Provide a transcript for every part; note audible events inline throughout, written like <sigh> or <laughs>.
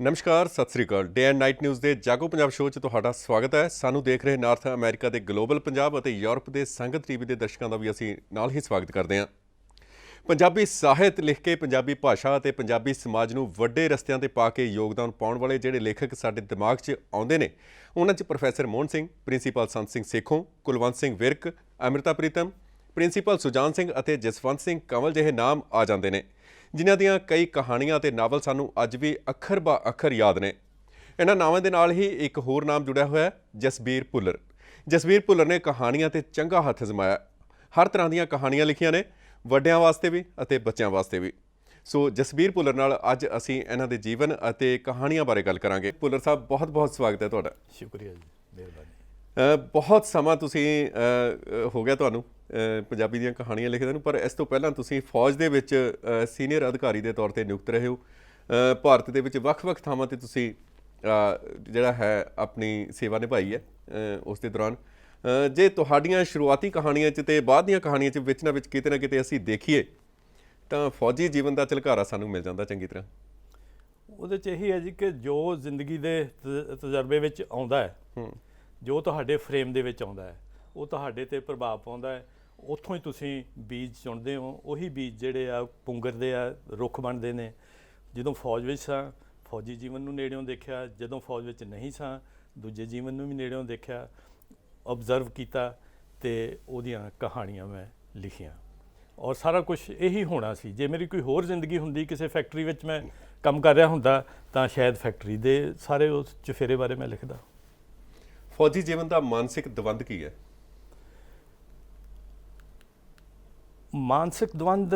ਨਮਸਕਾਰ, ਸਤਿ ਸ੍ਰੀ ਅਕਾਲ। ਡੇ ਐਂਡ ਨਾਈਟ ਨਿਊਜ਼ ਦੇ ਜਾਗੋ ਪੰਜਾਬ ਸ਼ੋਅ 'ਚ ਤੁਹਾਡਾ ਸਵਾਗਤ ਹੈ। ਸਾਨੂੰ ਦੇਖ ਰਹੇ ਨਾਰਥ ਅਮਰੀਕਾ ਦੇ ਗਲੋਬਲ ਪੰਜਾਬ ਅਤੇ ਯੂਰਪ ਦੇ ਸੰਗਤ ਟੀਵੀ ਦੇ ਦਰਸ਼ਕਾਂ ਦਾ ਵੀ ਅਸੀਂ ਨਾਲ ਹੀ ਸਵਾਗਤ ਕਰਦੇ ਹਾਂ। ਪੰਜਾਬੀ ਸਾਹਿਤ ਲਿਖ ਕੇ ਪੰਜਾਬੀ ਭਾਸ਼ਾ ਅਤੇ ਪੰਜਾਬੀ ਸਮਾਜ ਨੂੰ ਵੱਡੇ ਰਸਤਿਆਂ ਤੇ ਪਾ ਕੇ ਯੋਗਦਾਨ ਪਾਉਣ ਵਾਲੇ ਜਿਹੜੇ ਲੇਖਕ ਸਾਡੇ ਦਿਮਾਗ 'ਚ ਆਉਂਦੇ ਨੇ, ਉਹਨਾਂ 'ਚ professor Mohan Singh, principal Sant Singh Sekhon, Kulwant Singh Virk, Amrita Pritam, principal Sujan Singh ਅਤੇ ਜਸਵੰਤ ਸਿੰਘ ਕੰਵਲ ਜਿਹੇ ਨਾਮ ਆ ਜਾਂਦੇ ਨੇ। ਜਿਨ੍ਹਾਂ ਦੀਆਂ ਕਈ ਕਹਾਣੀਆਂ ਤੇ ਨਾਵਲ ਸਾਨੂੰ ਅੱਜ ਵੀ ਅੱਖਰ ਬਾ ਅੱਖਰ ਯਾਦ ਨੇ। ਇਹਨਾਂ ਨਾਵਾਂ ਦੇ ਨਾਲ ਹੀ ਇੱਕ ਹੋਰ ਨਾਮ ਜੁੜਿਆ ਹੋਇਆ ਹੈ, ਜਸਬੀਰ ਭੁੱਲਰ। ਜਸਬੀਰ ਭੁੱਲਰ ਨੇ ਕਹਾਣੀਆਂ ਤੇ ਚੰਗਾ ਹੱਥ ਜਮਾਇਆ ਹਰ ਤਰ੍ਹਾਂ ਦੀਆਂ ਕਹਾਣੀਆਂ ਲਿਖੀਆਂ ਨੇ, ਵੱਡਿਆਂ ਵਾਸਤੇ ਵੀ ਅਤੇ ਬੱਚਿਆਂ ਵਾਸਤੇ ਵੀ। ਸੋ ਜਸਬੀਰ ਭੁੱਲਰ ਨਾਲ ਅੱਜ ਅਸੀਂ ਇਹਨਾਂ ਦੇ ਜੀਵਨ ਅਤੇ ਕਹਾਣੀਆਂ ਬਾਰੇ ਗੱਲ ਕਰਾਂਗੇ। ਭੁੱਲਰ ਸਾਹਿਬ ਬਹੁਤ ਬਹੁਤ ਸਵਾਗਤ ਹੈ ਤੁਹਾਡਾ। ਸ਼ੁਕਰੀਆ ਜੀ, ਮਿਹਰਬਾਨੀ। ਬਹੁਤ ਸਮਾਂ ਤੁਸੀਂ ਹੋ ਗਿਆ ਤੁਹਾਨੂੰ ਪੰਜਾਬੀ ਦੀਆਂ ਕਹਾਣੀਆਂ ਲਿਖਦੇ ਨੂੰ ਪਰ ਇਸ ਤੋਂ ਪਹਿਲਾਂ ਤੁਸੀਂ ਫੌਜ ਦੇ ਵਿੱਚ ਸੀਨੀਅਰ ਅਧਿਕਾਰੀ ਦੇ ਤੌਰ ਤੇ ਨਿਯੁਕਤ ਰਹੇ ਹੋ। ਭਾਰਤ ਦੇ ਵਿੱਚ ਵੱਖ-ਵੱਖ ਥਾਵਾਂ ਤੇ ਤੁਸੀਂ ਜਿਹੜਾ ਹੈ ਆਪਣੀ ਸੇਵਾ ਨਿਭਾਈ ਹੈ ਉਸ ਦੇ ਦੌਰਾਨ। ਜੇ ਤੁਹਾਡੀਆਂ ਸ਼ੁਰੂਆਤੀ ਕਹਾਣੀਆਂ 'ਚ ਤੇ ਬਾਅਦ ਦੀਆਂ ਕਹਾਣੀਆਂ 'ਚ ਵਿੱਚ ਨਾ ਵਿੱਚ ਕਿਤੇ ਨਾ ਕਿਤੇ ਅਸੀਂ ਦੇਖੀਏ ਤਾਂ ਫੌਜੀ ਜੀਵਨ ਦਾ ਝਲਕਾਰਾ ਸਾਨੂੰ ਮਿਲ ਜਾਂਦਾ ਚੰਗੀ ਤਰ੍ਹਾਂ। ਉਹਦੇ ਚ ਇਹੀ ਹੈ ਜੀ ਕਿ ਜੋ ਜ਼ਿੰਦਗੀ ਦੇ ਤਜਰਬੇ ਵਿੱਚ ਆਉਂਦਾ ਹੈ। ਜੋ ਤੁਹਾਡੇ ਫਰੇਮ ਦੇ ਵਿੱਚ ਆਉਂਦਾ ਹੈ, ਉਹ ਤੁਹਾਡੇ ਤੇ ਪ੍ਰਭਾਵ ਪਾਉਂਦਾ ਹੈ। ਉੱਥੋਂ ਹੀ ਤੁਸੀਂ ਬੀਜ ਚੁਣਦੇ ਹੋ, ਉਹੀ ਬੀਜ ਜਿਹੜੇ ਆ ਪੁੰਗਰਦੇ ਆ, ਰੁੱਖ ਬਣਦੇ ਨੇ। ਜਦੋਂ ਫੌਜ ਵਿੱਚ ਸਾਂ, ਫੌਜੀ ਜੀਵਨ ਨੂੰ ਨੇੜਿਓਂ ਦੇਖਿਆ, ਜਦੋਂ ਫੌਜ ਵਿੱਚ ਨਹੀਂ ਸਾਂ, ਦੂਜੇ ਜੀਵਨ ਨੂੰ ਵੀ ਨੇੜਿਓਂ ਦੇਖਿਆ ਆਬਜ਼ਰਵ ਕੀਤਾ ਤੇ ਉਹਦੀਆਂ ਕਹਾਣੀਆਂ ਮੈਂ ਲਿਖੀਆਂ। ਔਰ ਸਾਰਾ ਕੁਝ ਇਹੀ ਹੋਣਾ ਸੀ। ਜੇ ਮੇਰੀ ਕੋਈ ਹੋਰ ਜ਼ਿੰਦਗੀ ਹੁੰਦੀ, ਕਿਸੇ ਫੈਕਟਰੀ ਵਿੱਚ ਮੈਂ ਕੰਮ ਕਰ ਰਿਹਾ ਹੁੰਦਾ, ਤਾਂ ਸ਼ਾਇਦ ਫੈਕਟਰੀ ਦੇ ਸਾਰੇ ਉਸ ਚਫੇਰੇ ਬਾਰੇ ਮੈਂ ਲਿਖਦਾ। ਫੌਜੀ ਜੀਵਨ ਦਾ ਮਾਨਸਿਕ ਦਵੰਦ ਕੀ ਹੈ? ਮਾਨਸਿਕ ਦਵੰਦ,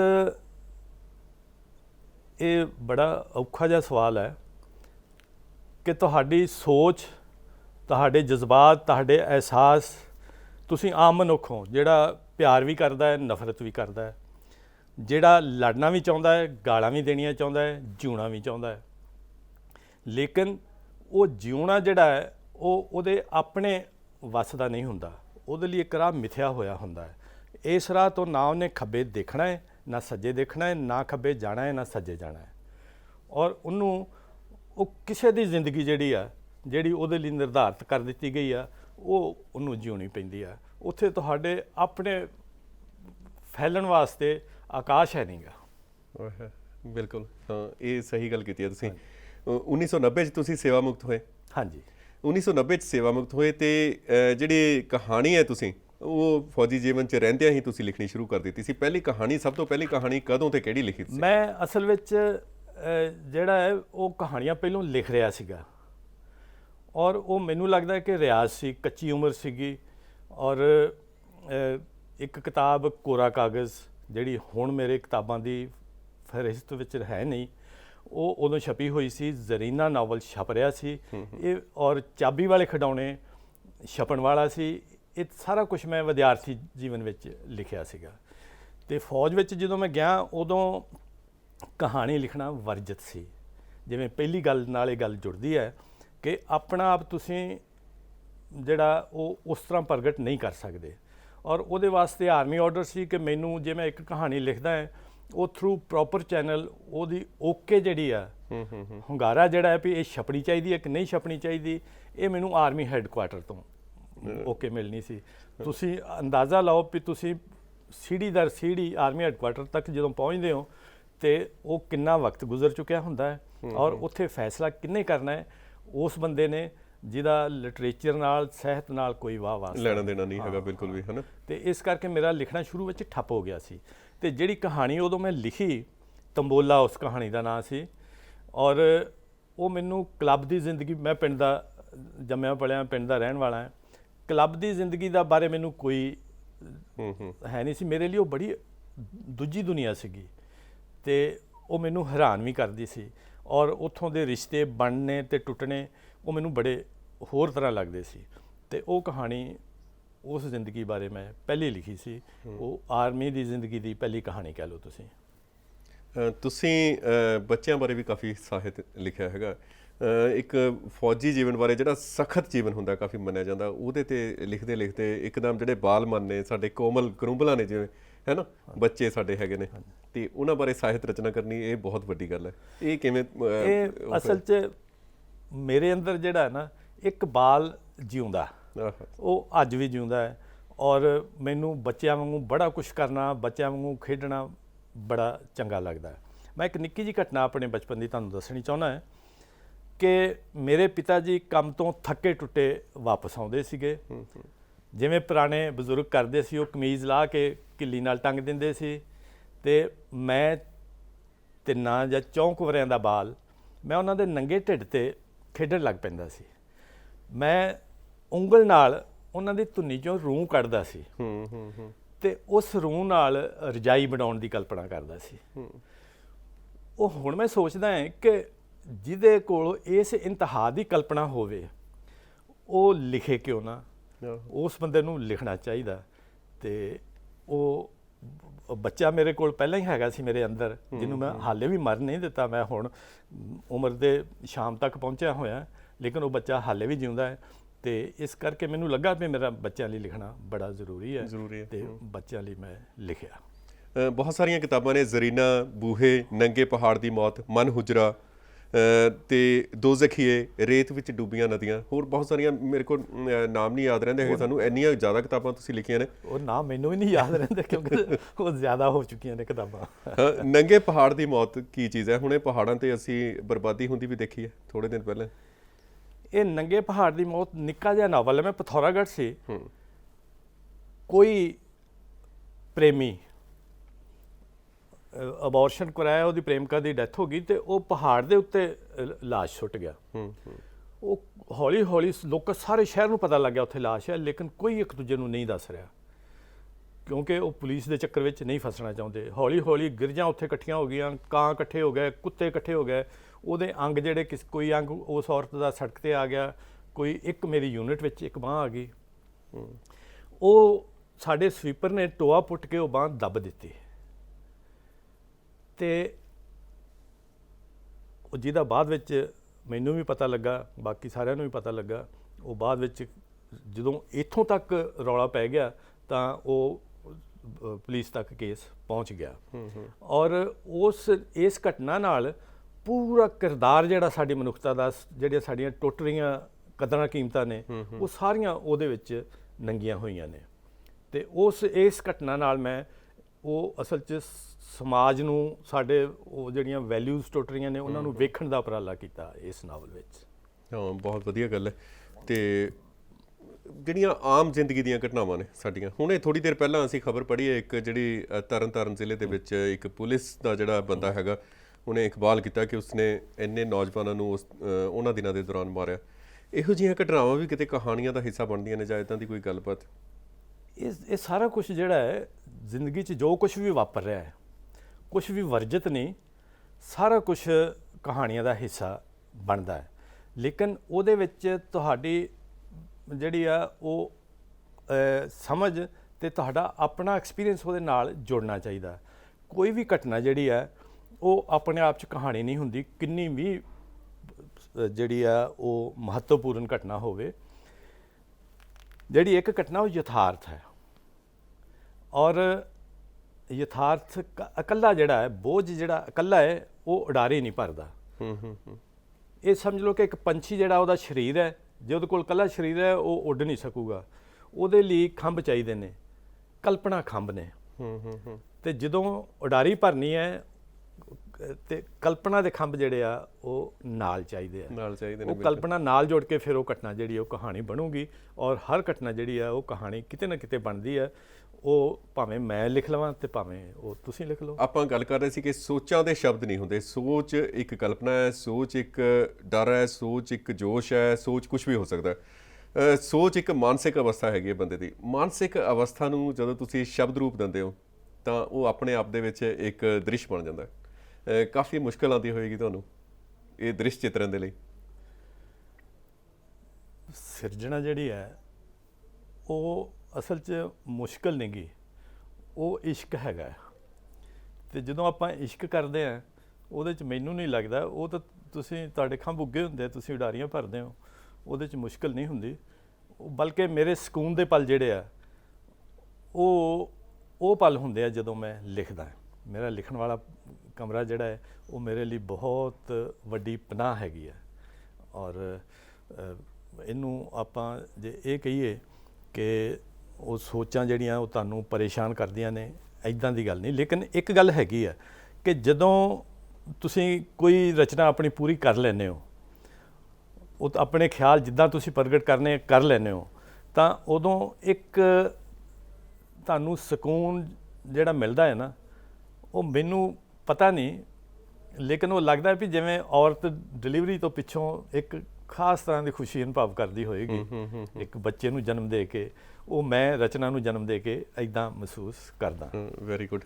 ਇਹ ਬੜਾ ਔਖਾ ਜਿਹਾ ਸਵਾਲ ਹੈ ਕਿ ਤੁਹਾਡੀ ਸੋਚ, ਤੁਹਾਡੇ ਜਜ਼ਬਾਤ, ਤੁਹਾਡੇ ਅਹਿਸਾਸ ਤੁਸੀਂ ਆਮ ਮਨੁੱਖ ਹੋ, ਜਿਹੜਾ ਪਿਆਰ ਵੀ ਕਰਦਾ ਹੈ, ਨਫ਼ਰਤ ਵੀ ਕਰਦਾ ਹੈ, ਜਿਹੜਾ ਲੜਨਾ ਵੀ ਚਾਹੁੰਦਾ ਹੈ, ਗਾਲਾਂ ਵੀ ਦੇਣੀਆਂ ਚਾਹੁੰਦਾ ਹੈ, ਜਿਉਣਾ ਵੀ ਚਾਹੁੰਦਾ ਹੈ। ਲੇਕਿਨ ਉਹ ਜਿਉਣਾ ਜਿਹੜਾ ਹੈ ਉਹ ਉਹਦੇ ਆਪਣੇ ਵੱਸ ਦਾ ਨਹੀਂ ਹੁੰਦਾ। ਉਹਦੇ ਲਈ ਇੱਕ ਰਾਹ ਮਿਥਿਆ ਹੋਇਆ ਹੁੰਦਾ ਹੈ। ਇਸ ਰਾਹ ਤੋਂ ਨਾ ਉਹਨੇ ਖੱਬੇ ਦੇਖਣਾ ਹੈ ਨਾ ਸੱਜੇ ਦੇਖਣਾ ਹੈ ਨਾ ਖੱਬੇ ਜਾਣਾ ਹੈ ਨਾ ਸੱਜੇ ਜਾਣਾ ਹੈ। ਔਰ ਉਹਨੂੰ ਉਹ ਕਿਸੇ ਦੀ ਜ਼ਿੰਦਗੀ ਜਿਹੜੀ ਆ ਜਿਹੜੀ ਉਹਦੇ ਲਈ ਨਿਰਧਾਰਤ ਕਰ ਦਿੱਤੀ ਗਈ ਆ ਉਹ ਉਹਨੂੰ ਜਿਉਣੀ ਪੈਂਦੀ ਆ। ਉੱਥੇ ਤੁਹਾਡੇ ਆਪਣੇ ਫੈਲਣ ਵਾਸਤੇ ਆਕਾਸ਼ ਹੈ ਨਹੀਂਗਾ। ਬਿਲਕੁਲ। ਇਹ ਸਹੀ ਗੱਲ ਕੀਤੀ ਹੈ ਤੁਸੀਂ। ਅ, 1990 ਚ ਤੁਸੀਂ ਸੇਵਾ ਮੁਕਤ ਹੋਏ। ਹਾਂਜੀ। 1990 ਚ ਸੇਵਾ ਮੁਕਤ ਹੋਏ ਤੇ ਜਿਹੜੀ ਕਹਾਣੀ ਹੈ ਤੁਸੀਂ, ਉਹ ਫੌਜੀ ਜੀਵਨ ਚ ਰਹਿੰਦਿਆਂ ਹੀ ਤੁਸੀਂ ਲਿਖਣੀ ਸ਼ੁਰੂ ਕਰ ਦਿੱਤੀ ਸੀ। ਪਹਿਲੀ ਕਹਾਣੀ, ਸਭ ਤੋਂ ਪਹਿਲੀ ਕਹਾਣੀ ਕਦੋਂ ਤੇ ਕਿਹੜੀ ਲਿਖੀ ਸੀ? ਮੈਂ ਅਸਲ ਵਿੱਚ ਜਿਹੜਾ ਹੈ, ਉਹ ਕਹਾਣੀਆਂ ਪਹਿਲਾਂ ਲਿਖ ਰਿਹਾ ਸੀਗਾ। ਔਰ ਉਹ ਮੈਨੂੰ ਲੱਗਦਾ ਕਿ ਰਿਆਜ਼ ਸੀ, ਕੱਚੀ ਉਮਰ ਸੀਗੀ। ਔਰ ਇੱਕ ਕਿਤਾਬ, ਕੋਰਾ ਕਾਗਜ਼, ਜਿਹੜੀ ਹੁਣ ਮੇਰੇ ਕਿਤਾਬਾਂ ਦੀ ਫਹਿਰਿਸਤ ਵਿੱਚ ਹੈ ਨਹੀਂ ਉਹ ਉਦੋਂ ਛਪੀ ਹੋਈ ਸੀ, ਜ਼ਰੀਨਾ ਨਾਵਲ ਛਪ ਰਿਹਾ ਸੀ। ਇਹ ਔਰ ਚਾਬੀ ਵਾਲੇ ਖਿਡੌਣੇ ਛਪਣ ਵਾਲਾ ਸੀ। ਇਹ ਸਾਰਾ ਕੁਝ ਮੈਂ ਵਿਦਿਆਰਥੀ ਜੀਵਨ ਵਿੱਚ ਲਿਖਿਆ ਸੀਗਾ। ਤੇ ਫੌਜ ਵਿੱਚ ਜਦੋਂ ਮੈਂ ਗਿਆ, ਉਦੋਂ ਕਹਾਣੀ ਲਿਖਣਾ ਵਰਜਿਤ ਸੀ। ਜਿਵੇਂ ਪਹਿਲੀ ਗੱਲ ਨਾਲ ਇਹ ਗੱਲ ਜੁੜਦੀ ਹੈ ਕਿ ਆਪਣਾ ਆਪ ਤੁਸੀਂ ਜਿਹੜਾ ਉਹ ਉਸ ਤਰ੍ਹਾਂ ਪ੍ਰਗਟ ਨਹੀਂ ਕਰ ਸਕਦੇ। ਔਰ ਉਹਦੇ ਵਾਸਤੇ ਆਰਮੀ ਆਰਡਰ ਸੀ ਕਿ ਮੈਨੂੰ ਜੇ ਮੈਂ ਇੱਕ ਕਹਾਣੀ ਲਿਖਦਾ ਹਾਂ ਉਹ ਥਰੂ ਪ੍ਰੋਪਰ ਚੈਨਲ ਉਹਦੀ ਓਕੇ ਜਿਹੜੀ ਆ ਹੂੰ ਹੂੰ ਹੂੰ। ਹੁੰਗਾਰਾ ਜਿਹੜਾ ਹੈ ਵੀ ਇਹ ਛਪਣੀ ਚਾਹੀਦੀ ਹੈ ਕਿ ਨਹੀਂ ਛਪਣੀ ਚਾਹੀਦੀ ਇਹ ਮੈਨੂੰ ਆਰਮੀ ਹੈੱਡਕੁਆਟਰ ਤੋਂ ਓਕੇ ਮਿਲਣੀ ਸੀ। ਤੁਸੀਂ ਅੰਦਾਜ਼ਾ ਲਾਓ ਵੀ ਤੁਸੀਂ ਸੀੜੀ ਦਰ ਸੀੜੀ ਆਰਮੀ ਹੈੱਡਕੁਆਟਰ ਤੱਕ ਜਦੋਂ ਪਹੁੰਚਦੇ ਹੋ ਤੇ ਉਹ ਕਿੰਨਾ ਵਕਤ ਗੁਜ਼ਰ ਚੁੱਕਿਆ ਹੁੰਦਾ ਹੈ ਔਰ ਉੱਥੇ ਫੈਸਲਾ ਕਿੰਨੇ ਕਰਨਾ ਹੈ ਉਸ ਬੰਦੇ ਨੇ ਜਿਹਦਾ ਲਿਟਰੇਚਰ ਨਾਲ ਸਾਹਿਤ ਨਾਲ ਕੋਈ ਵਾਹ ਵਾਸਤਾ ਲੈਣਾ ਦੇਣਾ ਨਹੀਂ ਹੈਗਾ ਬਿਲਕੁਲ ਵੀ ਹਨਾ? ਤੇ ਇਸ ਕਰਕੇ ਮੇਰਾ ਲਿਖਣਾ ਸ਼ੁਰੂ ਵਿੱਚ ਠੱਪ ਹੋ ਗਿਆ ਸੀ। ਤੇ ਜਿਹੜੀ ਕਹਾਣੀ ਉਦੋਂ ਮੈਂ ਲਿਖੀ ਤੰਬੋਲਾ ਉਸ ਕਹਾਣੀ ਦਾ ਨਾਮ ਸੀ। ਔਰ ਉਹ ਮੈਨੂੰ ਕਲੱਬ ਦੀ ਜ਼ਿੰਦਗੀ ਮੈਂ ਪਿੰਡ ਦਾ ਜੰਮਿਆ ਪਲਿਆ ਪਿੰਡ ਦਾ ਰਹਿਣ ਵਾਲਾ ਹਾਂ। ਕਲੱਬ ਦੀ ਜ਼ਿੰਦਗੀ ਦਾ ਬਾਰੇ ਮੈਨੂੰ ਕੋਈ ਹੂੰ ਹੂੰ। ਹੈ ਨਹੀਂ ਸੀ। ਮੇਰੇ ਲਈ ਉਹ ਬੜੀ ਦੂਜੀ ਦੁਨੀਆ ਸੀਗੀ। ਤੇ ਉਹ ਮੈਨੂੰ ਹੈਰਾਨ ਵੀ ਕਰਦੀ ਸੀ। ਔਰ ਉੱਥੋਂ ਦੇ ਰਿਸ਼ਤੇ ਬਣਨੇ ਤੇ ਟੁੱਟਣੇ ਉਹ ਮੈਨੂੰ ਬੜੇ ਹੋਰ ਤਰ੍ਹਾਂ ਲੱਗਦੇ ਸੀ। ਤੇ ਉਹ ਕਹਾਣੀ ਉਸ ਜ਼ਿੰਦਗੀ ਬਾਰੇ ਮੈਂ ਪਹਿਲੇ ਲਿਖੀ ਸੀ। ਉਹ ਆਰਮੀ ਦੀ ਜ਼ਿੰਦਗੀ ਦੀ ਪਹਿਲੀ ਕਹਾਣੀ ਕਹਿ ਲਓ ਤੁਸੀਂ। ਤੁਸੀਂ ਬੱਚਿਆਂ ਬਾਰੇ ਵੀ ਕਾਫੀ ਸਾਹਿਤ ਲਿਖਿਆ ਹੈਗਾ। ਇੱਕ ਫੌਜੀ ਜੀਵਨ ਬਾਰੇ ਜਿਹੜਾ ਸਖਤ ਜੀਵਨ ਹੁੰਦਾ ਕਾਫੀ ਮੰਨਿਆ ਜਾਂਦਾ ਉਹਦੇ ਤੇ ਲਿਖਦੇ ਲਿਖਦੇ ਇੱਕਦਮ ਜਿਹੜੇ ਬਾਲਮਨ ਨੇ ਸਾਡੇ ਕੋਮਲ ਕਰੂੰਬਲਾ ਨੇ ਜਿਵੇਂ ਹੈ ਨਾ? ਬੱਚੇ ਸਾਡੇ ਹੈਗੇ ਨੇ। ਤੇ ਉਹਨਾਂ ਬਾਰੇ ਸਾਹਿਤ ਰਚਨਾ ਕਰਨੀ ਇਹ ਬਹੁਤ ਵੱਡੀ ਗੱਲ ਹੈ। ਇਹ ਕਿਵੇਂ ਇਹ ਅਸਲ 'ਚ ਮੇਰੇ ਅੰਦਰ ਜਿਹੜਾ ਹੈ ਨਾ ਇੱਕ ਬਾਲ ਜਿਉਂਦਾ ਉਹ ਅੱਜ ਵੀ ਜਿਉਂਦਾ ਹੈ ਔਰ ਮੈਨੂੰ ਬੱਚਿਆਂ ਵਾਂਗੂ ਬੜਾ ਕੁਝ ਕਰਨਾ ਬੱਚਿਆਂ ਵਾਂਗੂ ਖੇਡਣਾ ਬੜਾ ਚੰਗਾ ਲੱਗਦਾ ਹੈ। ਮੈਂ ਇੱਕ ਨਿੱਕੀ ਜਿਹੀ ਘਟਨਾ ਆਪਣੇ ਬਚਪਨ ਦੀ ਤੁਹਾਨੂੰ ਦੱਸਣੀ ਚਾਹੁੰਦਾ ਹਾਂ ਕਿ ਮੇਰੇ ਪਿਤਾ ਜੀ ਕੰਮ ਤੋਂ ਥੱਕੇ ਟੁੱਟੇ ਵਾਪਸ ਆਉਂਦੇ ਸੀਗੇ। ਜਿਵੇਂ ਪੁਰਾਣੇ ਬਜ਼ੁਰਗ ਕਰਦੇ ਸੀ ਉਹ ਕਮੀਜ਼ ਲਾ ਕੇ ਕਿੱਲੀ ਨਾਲ ਟੰਗ ਦਿੰਦੇ ਸੀ ਤੇ ਮੈਂ ਤਿੰਨਾਂ ਜਾਂ ਚੌਂ ਕੁਵਰਿਆਂ ਦਾ ਬਾਲ ਮੈਂ ਉਹਨਾਂ ਦੇ ਨੰਗੇ ਢਿੱਡ ਤੇ ਖੇਡਣ ਲੱਗ ਪੈਂਦਾ ਸੀ। ਮੈਂ ਉਂਗਲ ਨਾਲ ਉਹਨਾਂ ਦੀ ਧੁੰਨੀ ਚੋਂ ਰੂੰ ਕੱਢਦਾ ਸੀ। ਹੂੰ ਹੂੰ ਹੂੰ। ਤੇ ਉਸ ਰੂੰ ਨਾਲ ਰਜਾਈ ਬਣਾਉਣ ਦੀ ਕਲਪਨਾ ਕਰਦਾ ਸੀ। ਉਹ ਹੁਣ ਮੈਂ ਸੋਚਦਾ ਹਾਂ ਕਿ ਜਿਹਦੇ ਕੋਲ ਇਸ ਇੰਤਹਾ ਦੀ ਕਲਪਨਾ ਹੋਵੇ ਉਹ ਲਿਖੇ ਕਿਉਂ ਨਾ? ਉਸ ਬੰਦੇ ਨੂੰ ਲਿਖਣਾ ਚਾਹੀਦਾ ਤੇ ਉਹ ਬੱਚਾ ਮੇਰੇ ਕੋਲ ਪਹਿਲਾਂ ਹੀ ਹੈਗਾ ਸੀ ਮੇਰੇ ਅੰਦਰ ਜਿਹਨੂੰ ਮੈਂ ਹਾਲੇ ਵੀ ਮਰ ਨਹੀਂ ਦਿੱਤਾ ਮੈਂ ਹੁਣ ਉਮਰ ਦੇ ਸ਼ਾਮ ਤੱਕ ਪਹੁੰਚਿਆ ਹੋਇਆ ਲੇਕਿਨ ਉਹ ਬੱਚਾ ਹਾਲੇ ਵੀ ਜਿਉਂਦਾ ਹੈ। ਤੇ ਇਸ ਕਰਕੇ ਮੈਨੂੰ ਲੱਗਾ ਵੀ ਮੇਰਾ ਬੱਚਿਆਂ ਲਈ ਲਿਖਣਾ ਬੜਾ ਜ਼ਰੂਰੀ ਹੈ ਤੇ ਬੱਚਿਆਂ ਲਈ ਮੈਂ ਲਿਖਿਆ। ਬਹੁਤ ਸਾਰੀਆਂ ਕਿਤਾਬਾਂ ਨੇ ਜ਼ਰੀਨਾ ਬੂਹੇ ਨੰਗੇ ਪਹਾੜ ਦੀ ਮੌਤ ਮਨ ਹੁਜਰਾ ਤੇ ਦੋ ਜ਼ਖੀਏ ਰੇਤ ਵਿੱਚ ਡੁੱਬੀਆਂ ਨਦੀਆਂ ਹੋਰ ਬਹੁਤ ਸਾਰੀਆਂ ਮੇਰੇ ਕੋਲ ਨਾਮ ਨਹੀਂ ਯਾਦ ਰਹਿੰਦੇ ਹੈਗੇ ਸਾਨੂੰ ਇੰਨੀਆਂ ਜ਼ਿਆਦਾ ਕਿਤਾਬਾਂ ਤੁਸੀਂ ਲਿਖੀਆਂ ਨੇ। ਉਹ ਨਾਮ ਮੈਨੂੰ ਵੀ ਨਹੀਂ ਯਾਦ ਰਹਿੰਦੇ ਕਿਉਂਕਿ ਉਹ ਜ਼ਿਆਦਾ ਹੋ ਚੁੱਕੀਆਂ ਨੇ ਕਿਤਾਬਾਂ। ਨੰਗੇ ਪਹਾੜ ਦੀ ਮੌਤ ਕੀ ਚੀਜ਼ ਹੈ? ਹੁਣੇ ਪਹਾੜਾਂ ਤੇ ਅਸੀਂ ਬਰਬਾਦੀ ਹੁੰਦੀ ਵੀ ਦੇਖੀ ਹੈ ਥੋੜੇ ਦਿਨ ਪਹਿਲਾਂ। ਇਹ ਨੰਗੇ ਪਹਾੜ ਦੀ ਮੌਤ ਨਿੱਕਾ ਜਿਹਾ ਨਾਵਲ ਹੈ ਮੈਂ ਪਥੌਰਾਗੜ੍ਹ ਸੀ। ਕੋਈ ਪ੍ਰੇਮੀ ਅਬੋਰਸ਼ਨ ਕਰਾਇਆ ਉਹਦੀ ਪ੍ਰੇਮਿਕਾ ਦੀ ਡੈਥ ਹੋ ਗਈ ਤੇ ਉਹ ਪਹਾੜ ਦੇ ਉੱਤੇ ਲਾਸ਼ ਸੁੱਟ ਗਿਆ। ਉਹ ਹੌਲੀ ਹੌਲੀ ਲੋਕ ਸਾਰੇ ਸ਼ਹਿਰ ਨੂੰ ਪਤਾ ਲੱਗ ਗਿਆ ਉੱਥੇ ਲਾਸ਼ ਹੈ ਲੇਕਿਨ ਕੋਈ ਇੱਕ ਦੂਜੇ ਨੂੰ ਨਹੀਂ ਦੱਸ ਰਿਹਾ। ਕਿਉਂਕਿ ਉਹ ਪੁਲਿਸ ਦੇ ਚੱਕਰ ਵਿੱਚ ਨਹੀਂ ਫਸਣਾ ਚਾਹੁੰਦੇ। ਹੌਲੀ ਹੌਲੀ ਗਿਰਜਾਂ ਉੱਥੇ ਇਕੱਠੀਆਂ ਹੋ ਗਈਆਂ ਕਾਂ ਇਕੱਠੇ ਹੋ ਗਏ ਕੁੱਤੇ ਇਕੱਠੇ ਹੋ ਗਏ। ਉਹਦੇ ਅੰਗ ਜਿਹੜੇ ਕਿਸ ਕੋਈ ਅੰਗ ਉਸ ਔਰਤ ਦਾ ਸੜਕ ਤੇ ਆ ਗਿਆ ਕੋਈ ਇੱਕ ਮੇਰੀ ਯੂਨਿਟ ਵਿੱਚ ਇੱਕ ਬਾਹ ਆ ਗਈ। ਉਹ ਸਾਡੇ ਸਵੀਪਰ ਨੇ ਟੋਆ ਪੁੱਟ ਕੇ ਉਹ ਬਾਹ ਦੱਬ ਦਿੱਤੀ। ਤੇ ਉਹ ਜਿਹਦਾ ਬਾਅਦ ਵਿੱਚ ਮੈਨੂੰ ਵੀ ਪਤਾ ਲੱਗਾ ਬਾਕੀ ਸਾਰਿਆਂ ਨੂੰ ਵੀ ਪਤਾ ਲੱਗਾ ਉਹ ਬਾਅਦ ਵਿੱਚ ਜਦੋਂ ਇੱਥੋਂ ਤੱਕ ਰੌਲਾ ਪੈ ਗਿਆ ਤਾਂ ਉਹ ਪੁਲਿਸ ਤੱਕ ਕੇਸ ਪਹੁੰਚ ਗਿਆ। ਔਰ ਉਸ ਇਸ ਘਟਨਾ ਨਾਲ ਪੂਰਾ ਕਿਰਦਾਰ ਜਿਹੜਾ ਸਾਡੀ ਮਨੁੱਖਤਾ ਦਾ ਜਿਹੜੀਆਂ ਸਾਡੀਆਂ ਟੁੱਟ ਰਹੀਆਂ ਕਦਰਾਂ ਕੀਮਤਾਂ ਨੇ ਉਹ ਸਾਰੀਆਂ ਉਹਦੇ ਵਿੱਚ ਨੰਗੀਆਂ ਹੋਈਆਂ ਨੇ। ਤੇ ਉਸ ਇਸ ਘਟਨਾ ਨਾਲ ਮੈਂ ਉਹ ਅਸਲ 'ਚ ਸਮਾਜ ਨੂੰ ਸਾਡੇ ਉਹ ਜਿਹੜੀਆਂ ਵੈਲਿਊਜ਼ ਟੁੱਟ ਰਹੀਆਂ ਨੇ ਉਹਨਾਂ ਨੂੰ ਵੇਖਣ ਦਾ ਉਪਰਾਲਾ ਕੀਤਾ ਇਸ ਨਾਵਲ ਵਿੱਚ। ਹਾਂ ਬਹੁਤ ਵਧੀਆ ਗੱਲ ਹੈ। ਤੇ ਜਿਹੜੀਆਂ ਆਮ ਜ਼ਿੰਦਗੀ ਦੀਆਂ ਘਟਨਾਵਾਂ ਨੇ ਸਾਡੀਆਂ ਹੁਣੇ ਥੋੜੀ ਦੇਰ ਪਹਿਲਾਂ ਅਸੀਂ ਖਬਰ ਪੜ੍ਹੀ ਹੈ ਇੱਕ ਜਿਹੜੀ ਤਰਨਤਾਰਨ ਜ਼ਿਲ੍ਹੇ ਦੇ ਵਿੱਚ ਇੱਕ ਪੁਲਿਸ ਦਾ ਜਿਹੜਾ ਬੰਦਾ ਹੈਗਾ ਉਹਨੇ ਇਕਬਾਲ ਕੀਤਾ ਕਿ ਉਸਨੇ ਇੰਨੇ ਨੌਜਵਾਨਾਂ ਨੂੰ ਉਸ ਉਹਨਾਂ ਦਿਨਾਂ ਦੇ ਦੌਰਾਨ ਮਾਰਿਆ। ਇਹੋ ਜਿਹੀਆਂ ਘਟਨਾਵਾਂ ਵੀ ਕਿਤੇ ਕਹਾਣੀਆਂ ਦਾ ਹਿੱਸਾ ਬਣਦੀਆਂ ਨੇ ਜਾਂ ਇਦਾਂ ਦੀ ਕੋਈ ਗੱਲਬਾਤ? ਇਹ ਇਹ ਸਾਰਾ ਕੁਝ ਜਿਹੜਾ ਹੈ, ਜ਼ਿੰਦਗੀ 'ਚ ਜੋ ਕੁਝ ਵੀ ਵਾਪਰ ਰਿਹਾ ਹੈ ਕੁਝ ਵੀ ਵਰਜਿਤ ਨਹੀਂ, ਸਾਰਾ ਕੁਝ ਕਹਾਣੀਆਂ ਦਾ ਹਿੱਸਾ ਬਣਦਾ ਹੈ। ਲੇਕਿਨ ਉਹਦੇ ਵਿੱਚ ਤੁਹਾਡੀ ਜਿਹੜੀ ਆ, ਉਹ ਸਮਝ ਤੇ ਤੁਹਾਡਾ ਆਪਣਾ ਐਕਸਪੀਰੀਅੰਸ ਉਹਦੇ ਨਾਲ ਜੁੜਨਾ ਚਾਹੀਦਾ ਕੋਈ ਵੀ ਘਟਨਾ ਜਿਹੜੀ ਹੈ ਉਹ ਆਪਣੇ ਆਪ 'ਚ ਕਹਾਣੀ ਨਹੀਂ ਹੁੰਦੀ। ਕਿੰਨੀ ਵੀ ਜਿਹੜੀ ਆ, ਉਹ ਮਹੱਤਵਪੂਰਨ ਘਟਨਾ ਹੋਵੇ ਜਿਹੜੀ ਇੱਕ ਘਟਨਾ ਉਹ ਯਥਾਰਥ ਹੈ। ਔਰ ਯਥਾਰਥ ਇਕੱਲਾ ਜਿਹੜਾ ਹੈ ਬੋਝ ਜਿਹੜਾ ਇਕੱਲਾ ਹੈ ਉਹ ਉਡਾਰੀ ਨਹੀਂ ਭਰਦਾ। ਹੂੰ ਹੂੰ ਹੂੰ। ਇਹ ਸਮਝ ਲਓ ਕਿ ਇੱਕ ਪੰਛੀ ਜਿਹੜਾ ਉਹਦਾ ਸਰੀਰ ਹੈ ਜੇ ਉਹਦੇ ਕੋਲ ਇਕੱਲਾ ਸਰੀਰ ਹੈ ਉਹ ਉੱਡ ਨਹੀਂ ਸਕੂਗਾ। ਉਹਦੇ ਲਈ ਖੰਭ ਚਾਹੀਦੇ ਨੇ ਕਲਪਨਾ ਖੰਭ ਨੇ। ਹੂੰ ਹੂੰ ਹੂੰ। ਤੇ ਜਦੋਂ ਉਡਾਰੀ ਭਰਨੀ ਹੈ ਤੇ ਕਲਪਨਾ ਦੇ ਖੰਭ ਜਿਹੜੇ ਆ ਉਹ ਨਾਲ ਚਾਹੀਦੇ ਆ। ਨਾਲ ਚਾਹੀਦੇ ਨੇ ਉਹ ਕਲਪਨਾ ਨਾਲ ਜੋੜ ਕੇ ਫਿਰ ਉਹ ਘਟਨਾ ਜਿਹੜੀ ਉਹ ਕਹਾਣੀ ਬਣੂਗੀ ਔਰ ਹਰ ਘਟਨਾ ਜਿਹੜੀ ਆ ਉਹ ਕਹਾਣੀ ਕਿਤੇ ਨਾ ਕਿਤੇ ਬਣਦੀ ਆ। ਉਹ ਭਾਵੇਂ ਮੈਂ ਲਿਖ ਲਵਾਂ ਤੇ ਭਾਵੇਂ ਉਹ ਤੁਸੀਂ ਲਿਖ ਲਓ। ਆਪਾਂ ਗੱਲ ਕਰ ਰਹੇ ਸੀ ਕਿ ਸੋਚਾਂ ਦੇ ਸ਼ਬਦ ਨਹੀਂ ਹੁੰਦੇ। ਸੋਚ ਇੱਕ ਕਲਪਨਾ ਹੈ ਸੋਚ ਇੱਕ ਡਰ ਹੈ ਸੋਚ ਇੱਕ ਜੋਸ਼ ਹੈ ਸੋਚ ਕੁਝ ਵੀ ਹੋ ਸਕਦਾ ਸੋਚ ਇੱਕ ਮਾਨਸਿਕ ਅਵਸਥਾ ਹੈਗੀ ਹੈ ਬੰਦੇ ਦੀ। ਮਾਨਸਿਕ ਅਵਸਥਾ ਨੂੰ ਜਦੋਂ ਤੁਸੀਂ ਸ਼ਬਦ ਰੂਪ ਦਿੰਦੇ ਹੋ ਤਾਂ ਉਹ ਆਪਣੇ ਆਪ ਦੇ ਵਿੱਚ ਇੱਕ ਦ੍ਰਿਸ਼ ਬਣ ਜਾਂਦਾ ਹੈ। ਕਾਫੀ ਮੁਸ਼ਕਲ ਆਉਂਦੀ ਹੋਏਗੀ ਤੁਹਾਨੂੰ ਇਹ ਦ੍ਰਿਸ਼ ਚਿੱਤਰਨ ਦੇ ਲਈ। ਸਿਰਜਣਾ ਜਿਹੜੀ ਹੈ, ਉਹ ਅਸਲ 'ਚ ਮੁਸ਼ਕਲ ਨਹੀਂ ਗੀ, ਉਹ ਇਸ਼ਕ ਹੈਗਾ। ਹੈ। ਤੇ ਜਦੋਂ ਆਪਾਂ ਇਸ਼ਕ ਕਰਦੇ ਆ ਉਹਦੇ 'ਚ ਮੈਨੂੰ ਨਹੀਂ ਲੱਗਦਾ, ਉਹ ਤਾਂ ਤੁਸੀਂ ਤੁਹਾਡੇ ਖੰਭ ਉੱਗੇ ਹੁੰਦੇ ਤੁਸੀਂ ਉਡਾਰੀਆਂ ਭਰਦੇ ਹੋ, ਉਹਦੇ 'ਚ ਮੁਸ਼ਕਲ ਨਹੀਂ ਹੁੰਦੀ। ਉਹ ਬਲਕਿ ਮੇਰੇ ਸਕੂਨ ਦੇ ਪਲ ਜਿਹੜੇ ਆ, ਉਹ ਉਹ ਪਲ ਹੁੰਦੇ ਆ ਜਦੋਂ ਮੈਂ ਲਿਖਦਾ ਮੇਰਾ ਲਿਖਣ ਵਾਲਾ ਕਮਰਾ ਜਿਹੜਾ ਹੈ, ਉਹ ਮੇਰੇ ਲਈ ਬਹੁਤ ਵੱਡੀ ਪਨਾਹ ਹੈਗੀ ਹੈ। ਔਰ ਇਹਨੂੰ ਆਪਾਂ ਜੇ ਇਹ ਕਹੀਏ ਕਿ ਉਹ ਸੋਚਾਂ ਜਿਹੜੀਆਂ ਉਹ ਤੁਹਾਨੂੰ ਪਰੇਸ਼ਾਨ ਕਰਦੀਆਂ ਨੇ ਐਦਾਂ ਦੀ ਗੱਲ ਨਹੀਂ। ਲੇਕਿਨ ਇੱਕ ਗੱਲ ਹੈਗੀ ਆ ਕਿ ਜਦੋਂ ਤੁਸੀਂ ਕੋਈ ਰਚਨਾ ਆਪਣੀ ਪੂਰੀ ਕਰ ਲੈਂਦੇ ਹੋ, ਉਹ ਆਪਣੇ ਖਿਆਲ ਜਿੱਦਾਂ ਤੁਸੀਂ ਪ੍ਰਗਟ ਕਰਨੇ ਕਰ ਲੈਂਦੇ ਹੋ, ਤਾਂ ਉਦੋਂ ਇੱਕ ਤੁਹਾਨੂੰ ਸਕੂਨ ਜਿਹੜਾ ਮਿਲਦਾ ਹੈ ਨਾ ਉਹ ਮੈਨੂੰ ਪਤਾ ਨਹੀਂ ਲੇਕਿਨ ਉਹ ਲੱਗਦਾ ਵੀ ਜਿਵੇਂ ਔਰਤ ਡਿਲੀਵਰੀ ਤੋਂ ਪਿੱਛੋਂ ਇੱਕ ਖਾਸ ਤਰ੍ਹਾਂ ਦੀ ਖੁਸ਼ੀ ਅਨੁਭਵ ਕਰਦੀ ਹੋਏਗੀ। ਇੱਕ ਬੱਚੇ ਨੂੰ ਜਨਮ ਦੇ ਕੇ ਉਹ ਮੈਂ ਰਚਨਾ ਨੂੰ ਜਨਮ ਦੇ ਕੇ ਐਦਾਂ ਮਹਿਸੂਸ ਕਰਦਾ। ਵੈਰੀ ਗੁੱਡ